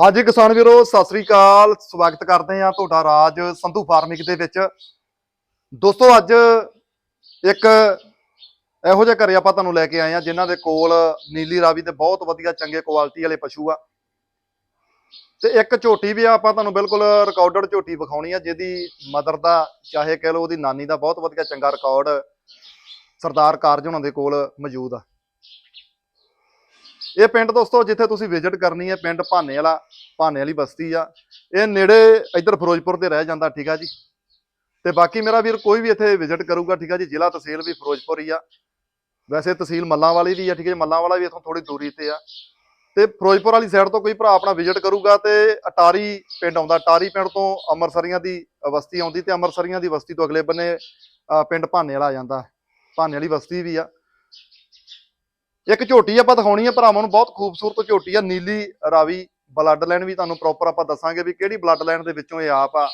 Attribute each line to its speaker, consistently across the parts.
Speaker 1: ਹਾਂਜੀ ਕਿਸਾਨ ਵੀਰੋ, ਸਤਿ ਸ੍ਰੀ ਅਕਾਲ। ਸਵਾਗਤ ਕਰਦੇ ਹਾਂ ਤੁਹਾਡਾ ਰਾਜ ਸੰਧੂ ਫਾਰਮਿੰਗ ਦੇ ਵਿੱਚ। ਦੋਸਤੋ, ਅੱਜ ਇੱਕ ਇਹੋ ਜਿਹੇ ਘਰੇ ਆਪਾਂ ਤੁਹਾਨੂੰ ਲੈ ਕੇ ਆਏ ਆ ਜਿਨ੍ਹਾਂ ਦੇ ਕੋਲ ਨੀਲੀ ਰਾਵੀ ਦੇ ਬਹੁਤ ਵਧੀਆ ਚੰਗੇ ਕੁਆਲਿਟੀ ਵਾਲੇ ਪਸ਼ੂ ਆ। ਤੇ ਇੱਕ ਝੋਟੀ ਵੀ ਆ, ਆਪਾਂ ਤੁਹਾਨੂੰ ਬਿਲਕੁਲ ਰਿਕਾਰਡਡ ਝੋਟੀ ਵਿਖਾਉਣੀ ਆ, ਜਿਹਦੀ ਮਦਰ ਦਾ, ਚਾਹੇ ਕਹਿ ਲਓ ਉਹਦੀ ਨਾਨੀ ਦਾ ਬਹੁਤ ਵਧੀਆ ਚੰਗਾ ਰਿਕਾਰਡ ਸਰਦਾਰ ਕਾਰਜ ਉਹਨਾਂ ਦੇ ਕੋਲ ਮੌਜੂਦ ਆ। ਇਹ ਪਿੰਡ ਦੋਸਤੋ, ਜਿੱਥੇ ਤੁਸੀਂ ਵਿਜ਼ਿਟ ਕਰਨੀ ਹੈ, ਪਿੰਡ ਭਾਨੇ ਵਾਲਾ, ਭਾਨੇ ਵਾਲੀ ਬਸਤੀ ਆ। ਇਹ ਨੇੜੇ ਇੱਧਰ ਫਿਰੋਜ਼ਪੁਰ ਦੇ ਰਹਿ ਜਾਂਦਾ, ਠੀਕ ਆ ਜੀ। ਤੇ ਬਾਕੀ ਮੇਰਾ ਵੀਰ ਕੋਈ ਵੀ ਇੱਥੇ ਵਿਜ਼ਿਟ ਕਰੂਗਾ, ਠੀਕ ਆ ਜੀ, ਜ਼ਿਲ੍ਹਾ ਤਹਿਸੀਲ ਵੀ ਫਿਰੋਜ਼ਪੁਰ ਹੀ ਆ। ਵੈਸੇ ਤਹਿਸੀਲ ਮੱਲਾਂ ਵਾਲੀ ਵੀ ਆ, ਠੀਕ ਹੈ ਜੀ ਮੱਲਾਂ ਵਾਲਾ ਵੀ ਇੱਥੋਂ ਥੋੜੀ ਦੂਰੀ ਤੇ ਆ। ਤੇ ਫਿਰੋਜ਼ਪੁਰ ਵਾਲੀ ਸਾਈਡ ਤੋਂ ਕੋਈ ਭਰਾ ਆਪਣਾ ਵਿਜ਼ਿਟ ਕਰੂਗਾ ਤੇ ਅਟਾਰੀ ਪਿੰਡ ਆਉਂਦਾ। ਅਟਾਰੀ ਪਿੰਡ ਤੋਂ ਅੰਮ੍ਰਿਤਸਰੀਆਂ ਦੀ ਬਸਤੀ ਆਉਂਦੀ ਤੇ ਅੰਮ੍ਰਿਤਸਰੀਆਂ ਦੀ ਬਸਤੀ ਤੋਂ ਅਗਲੇ ਬੰਨੇ ਪਿੰਡ ਭਾਨੇ ਵਾਲਾ ਆ ਜਾਂਦਾ। ਭਾਨੇ ਵਾਲੀ ਬਸਤੀ ਵੀ ਆ। ਇੱਕ ਝੋਟੀ ਆਪਾਂ ਦਿਖਾਉਣੀ ਆ, ਭਰਾਵਾਂ ਨੂੰ ਬਹੁਤ ਖੂਬਸੂਰਤ ਝੋਟੀ ਆ, ਨੀਲੀ ਰਾਵੀ ਬਲੱਡ ਲਾਈਨ ਵੀ ਤੁਹਾਨੂੰ ਪ੍ਰੋਪਰ ਆਪਾਂ ਦੱਸਾਂਗੇ ਵੀ ਕਿਹੜੀ ਬਲੱਡ ਲਾਈਨ ਦੇ ਵਿੱਚੋਂ ਇਹ ਆਪ ਆ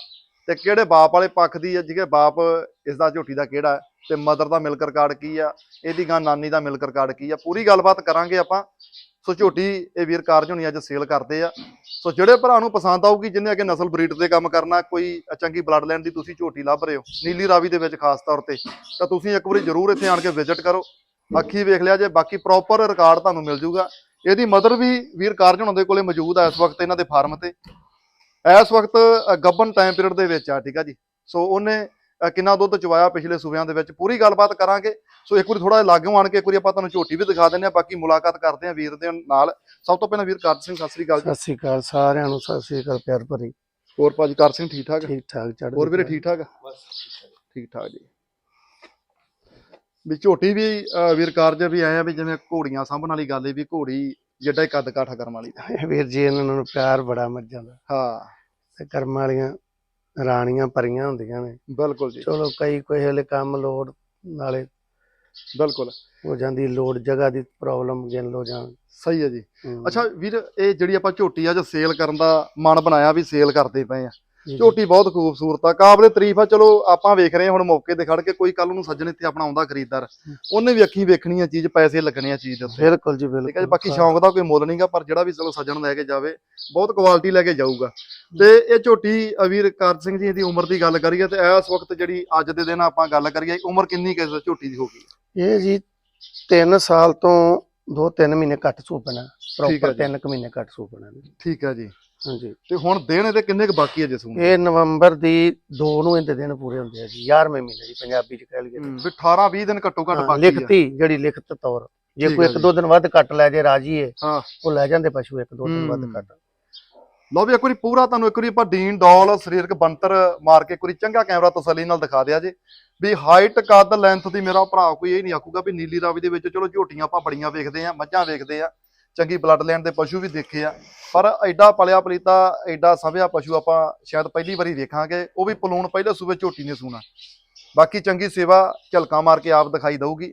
Speaker 1: ਤੇ ਕਿਹੜੇ ਬਾਪ ਵਾਲੇ ਪੱਖ ਦੀ ਆ, ਜਿਹਦੇ ਬਾਪ ਇਸ ਦਾ ਝੋਟੀ ਦਾ ਕਿਹੜਾ ਹੈ ਤੇ ਮਦਰ ਦਾ ਮਿਲਕਰ ਕਾਰਡ ਕੀ ਆ, ਇਹਦੀ ਗਾਂ ਨਾਨੀ ਦਾ ਮਿਲਕਰ ਕਾਰਡ ਕੀ ਆ, ਪੂਰੀ ਗੱਲਬਾਤ ਕਰਾਂਗੇ ਆਪਾਂ। ਸੋ ਝੋਟੀ ਇਹ ਵੀਰ ਕਾਰਜ ਹੋਣੀ ਅੱਜ ਸੇਲ ਕਰਦੇ ਆ। ਸੋ ਜਿਹੜੇ ਭਰਾ ਨੂੰ ਪਸੰਦ ਆਊਗੀ, ਜਿਹਨੇ ਅੱਗੇ ਨਸਲ ਬਰੀਡ ਤੇ ਕੰਮ ਕਰਨਾ, ਕੋਈ ਚੰਗੀ ਬਲੱਡ ਲਾਈਨ ਦੀ ਤੁਸੀਂ ਝੋਟੀ ਲੱਭ ਰਹੇ ਹੋ, ਨੀਲੀ ਰਾਵੀ ਦੇ ਵਿੱਚ ਖਾਸ ਤੌਰ ਤੇ, ਤਾਂ ਤੁਸੀਂ ਇੱਕ ਵਾਰੀ ਜ਼ਰੂਰ ਇੱਥੇ ਆਣ ਕੇ ਵਿਜ਼ਿਟ ਕਰੋ। ਅੱਖੀ ਵੇਖ ਲਿਆ ਜੇ ਬਾਕੀ ਪ੍ਰੋਪਰ ਰਿਕਾਰਡ ਤੁਹਾਨੂੰ ਮਿਲ ਜੂਗਾ। ਇਹਦੀ ਮਦਰ ਵੀ ਵੀਰ ਕਾਰਜ ਹੋਣਾ ਦੇ ਕੋਲੇ ਮੌਜੂਦ ਆ ਇਸ ਵਕਤ ਇਹਨਾਂ ਦੇ ਫਾਰਮ ਤੇ। ਇਸ ਵਕਤ ਗੱਭਣ ਟਾਈਮ ਪੀਰੀਅਡ ਦੇ ਵਿੱਚ ਆ ਠੀਕ ਆ ਜੀ। ਸੋ ਉਹਨੇ ਕਿੰਨਾ ਦੁੱਧ ਚਵਾਇਆ ਪਿਛਲੇ ਸੂਬਿਆਂ ਦੇ ਵਿੱਚ ਪੂਰੀ ਗੱਲਬਾਤ ਕਰਾਂਗੇ। ਸੋ ਇੱਕ ਵਾਰੀ ਥੋੜਾ ਲਾਗੋਂ ਆਣ ਕੇ ਇੱਕ ਵਾਰੀ ਆਪਾਂ ਤੁਹਾਨੂੰ ਝੋਟੀ ਵੀ ਦਿਖਾ ਦਿੰਦੇ ਆ ਬਾਕੀ ਮੁਲਾਕਾਤ ਕਰਦੇ ਆ ਵੀਰ ਦੇ ਨਾਲ। ਸਭ ਤੋਂ ਪਹਿਲਾਂ ਵੀਰ ਕਾਰਜ ਸਿੰਘ ਸਤਿ ਸ੍ਰੀ ਅਕਾਲ ਜੀ।
Speaker 2: ਸਤਿ ਸ੍ਰੀ ਅਕਾਲ ਸਾਰਿਆਂ ਨੂੰ ਸਤਿ ਸ੍ਰੀ ਅਕਾਲ ਪਿਆਰ ਭਰੀ।
Speaker 1: ਹੋਰ ਭਾਜੀ ਕਾਰਜ ਸਿੰਘ ਠੀਕ ਠਾਕ
Speaker 2: ਠੀਕ ਠਾਕ ਚੜ੍ਹਦੀ
Speaker 1: ਹੋਰ ਵੀਰੇ। ਠੀਕ ਠਾਕ ਆ? ਠੀਕ ਠਾਕ ਜੀ। ਵੀ ਝੋਟੀ ਵੀ ਵੀਰ ਕਾਰਜ ਵੀ ਆਏ ਆ ਵੀ ਜਿਵੇਂ ਘੋੜੀਆਂ ਸਾਂਭਣ ਵਾਲੀ ਗੱਲ ਏ ਵੀ ਘੋੜੀ ਜਿੱਡਾ ਹੀ ਕੱਦ ਕਾਠਾ ਕਰਮ ਵਾਲੀ। ਦਾ।
Speaker 2: ਵੀਰ ਜੀ ਇਹਨਾਂ ਨੂੰ ਪਿਆਰ ਬੜਾ ਮੱਝਾਂ ਦਾ।
Speaker 1: ਹਾਂ।
Speaker 2: ਤੇ ਕਰਮ ਵਾਲੀਆਂ ਰਾਣੀਆਂ ਪਰੀਆਂ ਹੁੰਦੀਆਂ ਨੇ।
Speaker 1: ਬਿਲਕੁਲ ਜੀ।
Speaker 2: ਚਲੋ ਕਈ ਕੋਈ ਹਲੇ ਕੰਮ ਲੋੜ ਨਾਲੇ
Speaker 1: ਬਿਲਕੁਲ।
Speaker 2: ਹੋ ਜਾਂਦੀ ਲੋੜ ਜਗ੍ਹਾ ਦੀ ਪ੍ਰੋਬਲਮ ਗਿਣ ਲੋ ਜਾਂ
Speaker 1: ਸਹੀ ਹੈ ਜੀ। ਅੱਛਾ ਵੀਰ ਇਹ ਜਿਹੜੀ ਆਪਾਂ ਝੋਟੀ ਅੱਜ ਸੇਲ ਕਰਨ ਦਾ ਮਨ ਬਣਾਇਆ ਵੀ ਸੇਲ ਕਰਦੇ ਪਏ ਆ।
Speaker 2: ਜੀ, ਜੀ।
Speaker 1: ਝੋਟੀ ਬਹੁਤ ਖੂਬਸੂਰਤ ਆ। ਕਾਬਲੇ ਤਾਰੀਫ ਆ। ਚਲੋ ਆਪਾਂ ਵੇਖ ਰਹੇ ਹਾਂ ਹੁਣ ਮੌਕੇ ਤੇ ਖੜ ਕੇ ਕੋਈ ਕੱਲ ਨੂੰ ਸੱਜਣ ਇੱਥੇ ਆਪਣਾ ਆਉਂਦਾ ਖਰੀਦਦਾਰ। ਉਹਨੇ ਵੀ ਅੱਖੀਂ ਵੇਖਣੀ ਆ ਚੀਜ਼ ਪੈਸੇ ਲੱਗਣੇ ਆ ਚੀਜ਼ ਦੇ ਉੱਤੇ।
Speaker 2: ਬਿਲਕੁਲ ਜੀ
Speaker 1: ਠੀਕ ਹੈ ਜੀ
Speaker 2: ਬਿਲਕੁਲ।
Speaker 1: ਬਾਕੀ ਸ਼ੌਂਕ ਦਾ ਕੋਈ ਮੁੱਲ ਨਹੀਂਗਾ ਪਰ ਜਿਹੜਾ ਵੀ ਚਲੋ ਸੱਜਣ ਲੈ ਕੇ ਜਾਵੇ ਬਹੁਤ ਕੁਆਲਿਟੀ ਲੈ ਕੇ ਜਾਊਗਾ। ਤੇ ਇਹ ਝੋਟੀ ਅਵੀਰ ਕਰ ਸਿੰਘ ਜੀ ਦੀ ਉਮਰ ਦੀ ਗੱਲ ਕਰੀਏ ਤੇ ਇਸ ਵਕਤ ਜਿਹੜੀ ਅੱਜ ਦੇ ਦਿਨ ਆਪਾਂ ਗੱਲ ਕਰੀਏ ਉਮਰ ਕਿੰਨੀ ਕਿਸ ਝੋਟੀ ਦੀ ਹੋਗੀ
Speaker 2: ਇਹ ਜੀ 3 ਸਾਲ ਤੋਂ 2-3 ਮਹੀਨੇ ਘੱਟ ਸੂਪਣਾ
Speaker 1: ਹੈ
Speaker 2: ਪ੍ਰੋਪਰ
Speaker 1: ਜੀ।
Speaker 2: 3 ਮਹੀਨੇ ਘੱਟ ਸੂਪਣਾ
Speaker 1: ਠੀਕ ਹੈ ਜੀ।
Speaker 2: ਹਾਂਜੀ।
Speaker 1: ਤੇ ਹੁਣ ਦਿਨ ਇਹਦੇ ਕਿੰਨੇ ਕੁ ਬਾਕੀ ਹੈ ਜਸੂ
Speaker 2: ਇਹ ਨਵੰਬਰ ਦੀ 2 ਨੂੰ ਇਹਦੇ ਦਿਨ ਪੂਰੇ ਹੁੰਦੇ ਆ ਜੀ 11ਵੇਂ ਮਹੀਨੇ ਦੀ ਪੰਜਾਬੀ ਚ ਕਹਿ ਲਈਏ ਤਾਂ।
Speaker 1: ਵੀ 18 20 ਦਿਨ ਘੱਟੋ ਘੱਟ
Speaker 2: ਹਾਂ,
Speaker 1: ਬਾਕੀ ਆ।
Speaker 2: ਲਿਖਤੀ ਜਿਹੜੀ ਲਿਖਤ ਤੌਰ। ਜੇ
Speaker 1: ਠੀਕ
Speaker 2: ਕੋਈ
Speaker 1: ਹੈ
Speaker 2: ਇੱਕ
Speaker 1: ਜੀ।
Speaker 2: ਦੋ ਦਿਨ ਵੱਧ ਘੱਟ ਲੈ ਜੇ ਰਾਜੀ ਏ
Speaker 1: ਹਾਂ।
Speaker 2: ਉਹ ਲੈ ਜਾਂਦੇ ਪਸ਼ੂ ਇੱਕ ਦੋ ਦਿਨ ਵੱਧ
Speaker 1: ਹੂੰ।
Speaker 2: ਘੱਟ।
Speaker 1: ਲਓ ਵੀ ਇੱਕ ਵਾਰੀ ਪੂਰਾ ਤੁਹਾਨੂੰ ਇੱਕ ਵਾਰੀ ਆਪਾਂ ਡੀਨ ਡੋਲ ਸਰੀਰਕ ਬੰਤਰ ਮਾਰ ਕੇ ਇੱਕ ਵਾਰੀ ਚੰਗਾ ਕੈਮਰਾ ਤਸੱਲੀ ਨਾਲ ਦਿਖਾ ਦਿਆ ਜੇ। ਵੀ ਹਾਈਟ ਕੱਦ ਲੈਂਥ ਦੀ ਮੇਰਾ ਭਰਾ ਕੋਈ ਇਹ ਨਹੀਂ ਆਖੂਗਾ ਵੀ ਨੀਲੀ ਰਾਵੀ ਦੇ ਵਿੱਚ ਚਲੋ ਝੋਟੀਆਂ ਆਪਾਂ ਬੜੀਆਂ ਵੇਖਦੇ ਆ ਮੱਝਾਂ ਵੇਖਦੇ ਆ। ਚੰਗੀ ਬਲੱਡ ਲਾਈਨ ਦੇ ਪਸ਼ੂ ਵੀ ਦੇਖੇ ਆ। ਪਰ ਐਡਾ ਪਲਿਆ ਪਲੀਤਾ, ਐਡਾ ਸਭਿਆ ਪਸ਼ੂ ਆਪਾਂ ਸ਼ਾਇਦ ਪਹਿਲੀ ਵਾਰੀ ਵੇਖਾਂਗੇ ਉਹ ਵੀ ਪਲੂਣ ਪਹਿਲੇ ਸੂਬੇ ਝੋਟੀ ਨੇ ਸੂਣਾ। ਬਾਕੀ ਚੰਗੀ ਸੇਵਾ ਝਲਕਾ ਮਾਰ ਕੇ ਆਪ ਦਿਖਾਈ ਦਊਗੀ।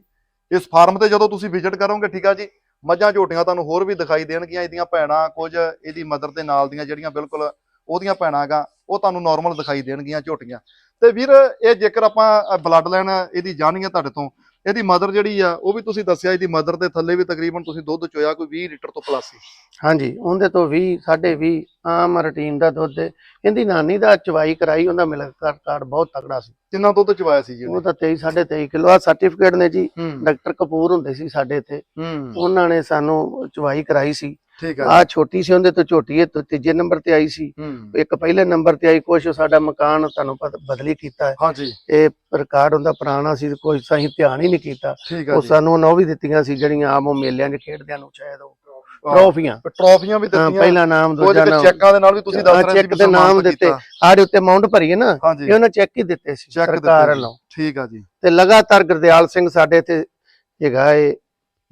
Speaker 1: ਇਸ ਫਾਰਮ ਤੇ ਜਦੋਂ ਤੁਸੀਂ ਵਿਜ਼ਿਟ ਕਰੋਗੇ, ਠੀਕ ਆ ਜੀ, ਮੱਝਾਂ ਝੋਟੀਆਂ ਤੁਹਾਨੂੰ ਹੋਰ ਵੀ ਦਿਖਾਈ ਦੇਣਗੀਆਂ, ਇਹਦੀਆਂ ਭੈਣਾਂ ਕੁਝ ਇਹਦੀ ਮਦਰ ਦੇ ਨਾਲ ਦੀਆਂ ਜਿਹੜੀਆਂ ਬਿਲਕੁਲ ਉਹਦੀਆਂ ਭੈਣਾਂ ਗਾ, ਉਹ ਤੁਹਾਨੂੰ ਨਾਰਮਲ ਦਿਖਾਈ ਦੇਣਗੀਆਂ ਝੋਟੀਆਂ। ਤੇ ਵੀਰ, ਇਹ ਜੇਕਰ ਆਪਾਂ ਬਲੱਡ ਲਾਈਨ ਇਹਦੀ ਜਾਣੀਏ ਤੁਹਾਡੇ ਤੋਂ ਇਹਦੀ ਮਦਰ ਜਿਹੜੀ ਆ ਉਹ ਵੀ ਤੁਸੀਂ ਦੱਸਿਆ ਇਹਦੀ ਮਦਰ ਦੇ ਥੱਲੇ ਵੀ ਤਕਰੀਬਨ ਤੁਸੀਂ ਦੁੱਧ ਚੋਇਆ ਕੋਈ 20 ਲੀਟਰ ਤੋਂ ਪਲੱਸ ਸੀ
Speaker 2: ਹਾਂਜੀ ਉਹਦੇ ਤੋਂ 20 ਸਾਢੇ 20 ਆਮ ਰੁਟੀਨ ਦਾ ਦੁੱਧ। ਇਹਦੀ ਨਾਨੀ ਦਾ ਚਵਾਈ ਕਰਾਈ ਉਹਦਾ ਮਿਲਕ ਕਾਰਡ ਬਹੁਤ ਤਕੜਾ ਸੀ।
Speaker 1: ਕਿੰਨਾ ਦੁੱਧ ਚਵਾਇਆ ਸੀ ਜੀ
Speaker 2: ਉਹ ਤਾਂ 23 23.5 ਕਿਲੋ ਆ ਸਰਟੀਫਿਕੇਟ ਨੇ ਜੀ। ਡਾਕਟਰ ਕਪੂਰ ਹੁੰਦੇ ਸੀ ਸਾਡੇ ਇੱਥੇ। ਉਹਨਾਂ ਨੇ ਸਾਨੂੰ ਚਵਾਈ ਕਰਾਈ ਸੀ।
Speaker 1: ਠੀਕ ਹੈ
Speaker 2: ਆ ਛੋਟੀ ਸੀ ਉਹਦੇ ਤੋਂ ਛੋਟੀ ਤੋਂ ਤੀਜੇ ਨੰਬਰ ਤੇ ਆਈ ਸੀ।
Speaker 1: ਹੂੰ।
Speaker 2: ਇੱਕ ਪਹਿਲੇ ਨੰਬਰ ਤੇ ਆਈ ਕੁਛ ਸਾਡਾ ਮਕਾਨ ਤੁਹਾਨੂੰ ਪਤਾ ਬਦਲੀ ਕੀਤਾ ਹੈ।
Speaker 1: ਹਾਂਜੀ।
Speaker 2: ਇਹ ਰਿਕਾਰਡ ਹੁੰਦਾ ਪੁਰਾਣਾ ਸੀ ਕੋਈ ਸਹੀ ਧਿਆਨ ਹੀ ਨਹੀਂ ਕੀਤਾ।
Speaker 1: ਹੈ
Speaker 2: ਉਹ ਸਾਨੂੰ ਉਹ ਵੀ ਦਿੱਤੀਆਂ ਸੀ ਜਿਹੜੀਆਂ ਆਮ ਉਹ ਮੇਲਿਆਂ 'ਚ ਖੇਡਦਿਆਂ ਨੂੰ ਸ਼ਾਇਦ ਉਹ ਟਰੋਫੀਆਂ।
Speaker 1: ਟਰੋਫੀਆਂ ਵੀ
Speaker 2: ਹਾਂ
Speaker 1: ਦਿੱਤੀਆਂ।
Speaker 2: ਪਹਿਲਾ ਨਾਮ ਦੂਜਾ ਨਾਮ।
Speaker 1: ਚੈੱਕਾਂ ਦੇ ਨਾਲ ਵੀ ਤੁਸੀਂ ਦੱਸ
Speaker 2: ਹਾਂ,
Speaker 1: ਰਹੇ ਸੀ
Speaker 2: ਚੈੱਕ ਦੇ ਨਾਮ ਦਿੱਤੇ। ਆੜੇ ਉੱਤੇ ਅਮਾਉਂਟ ਭਰੀਏ ਨਾ ਇਹ ਉਹਨਾਂ ਚੈੱਕ ਹੀ ਦਿੱਤੇ ਸੀ ਸਰਕਾਰ। ਵੱਲੋਂ।
Speaker 1: ਠੀਕ ਆ ਜੀ।
Speaker 2: ਤੇ ਲਗਾਤਾਰ ਗੁਰਦਿਆਲ ਸਿੰਘ ਸਾਡੇ ਇੱਥੇ ਹੈਗਾ ਏ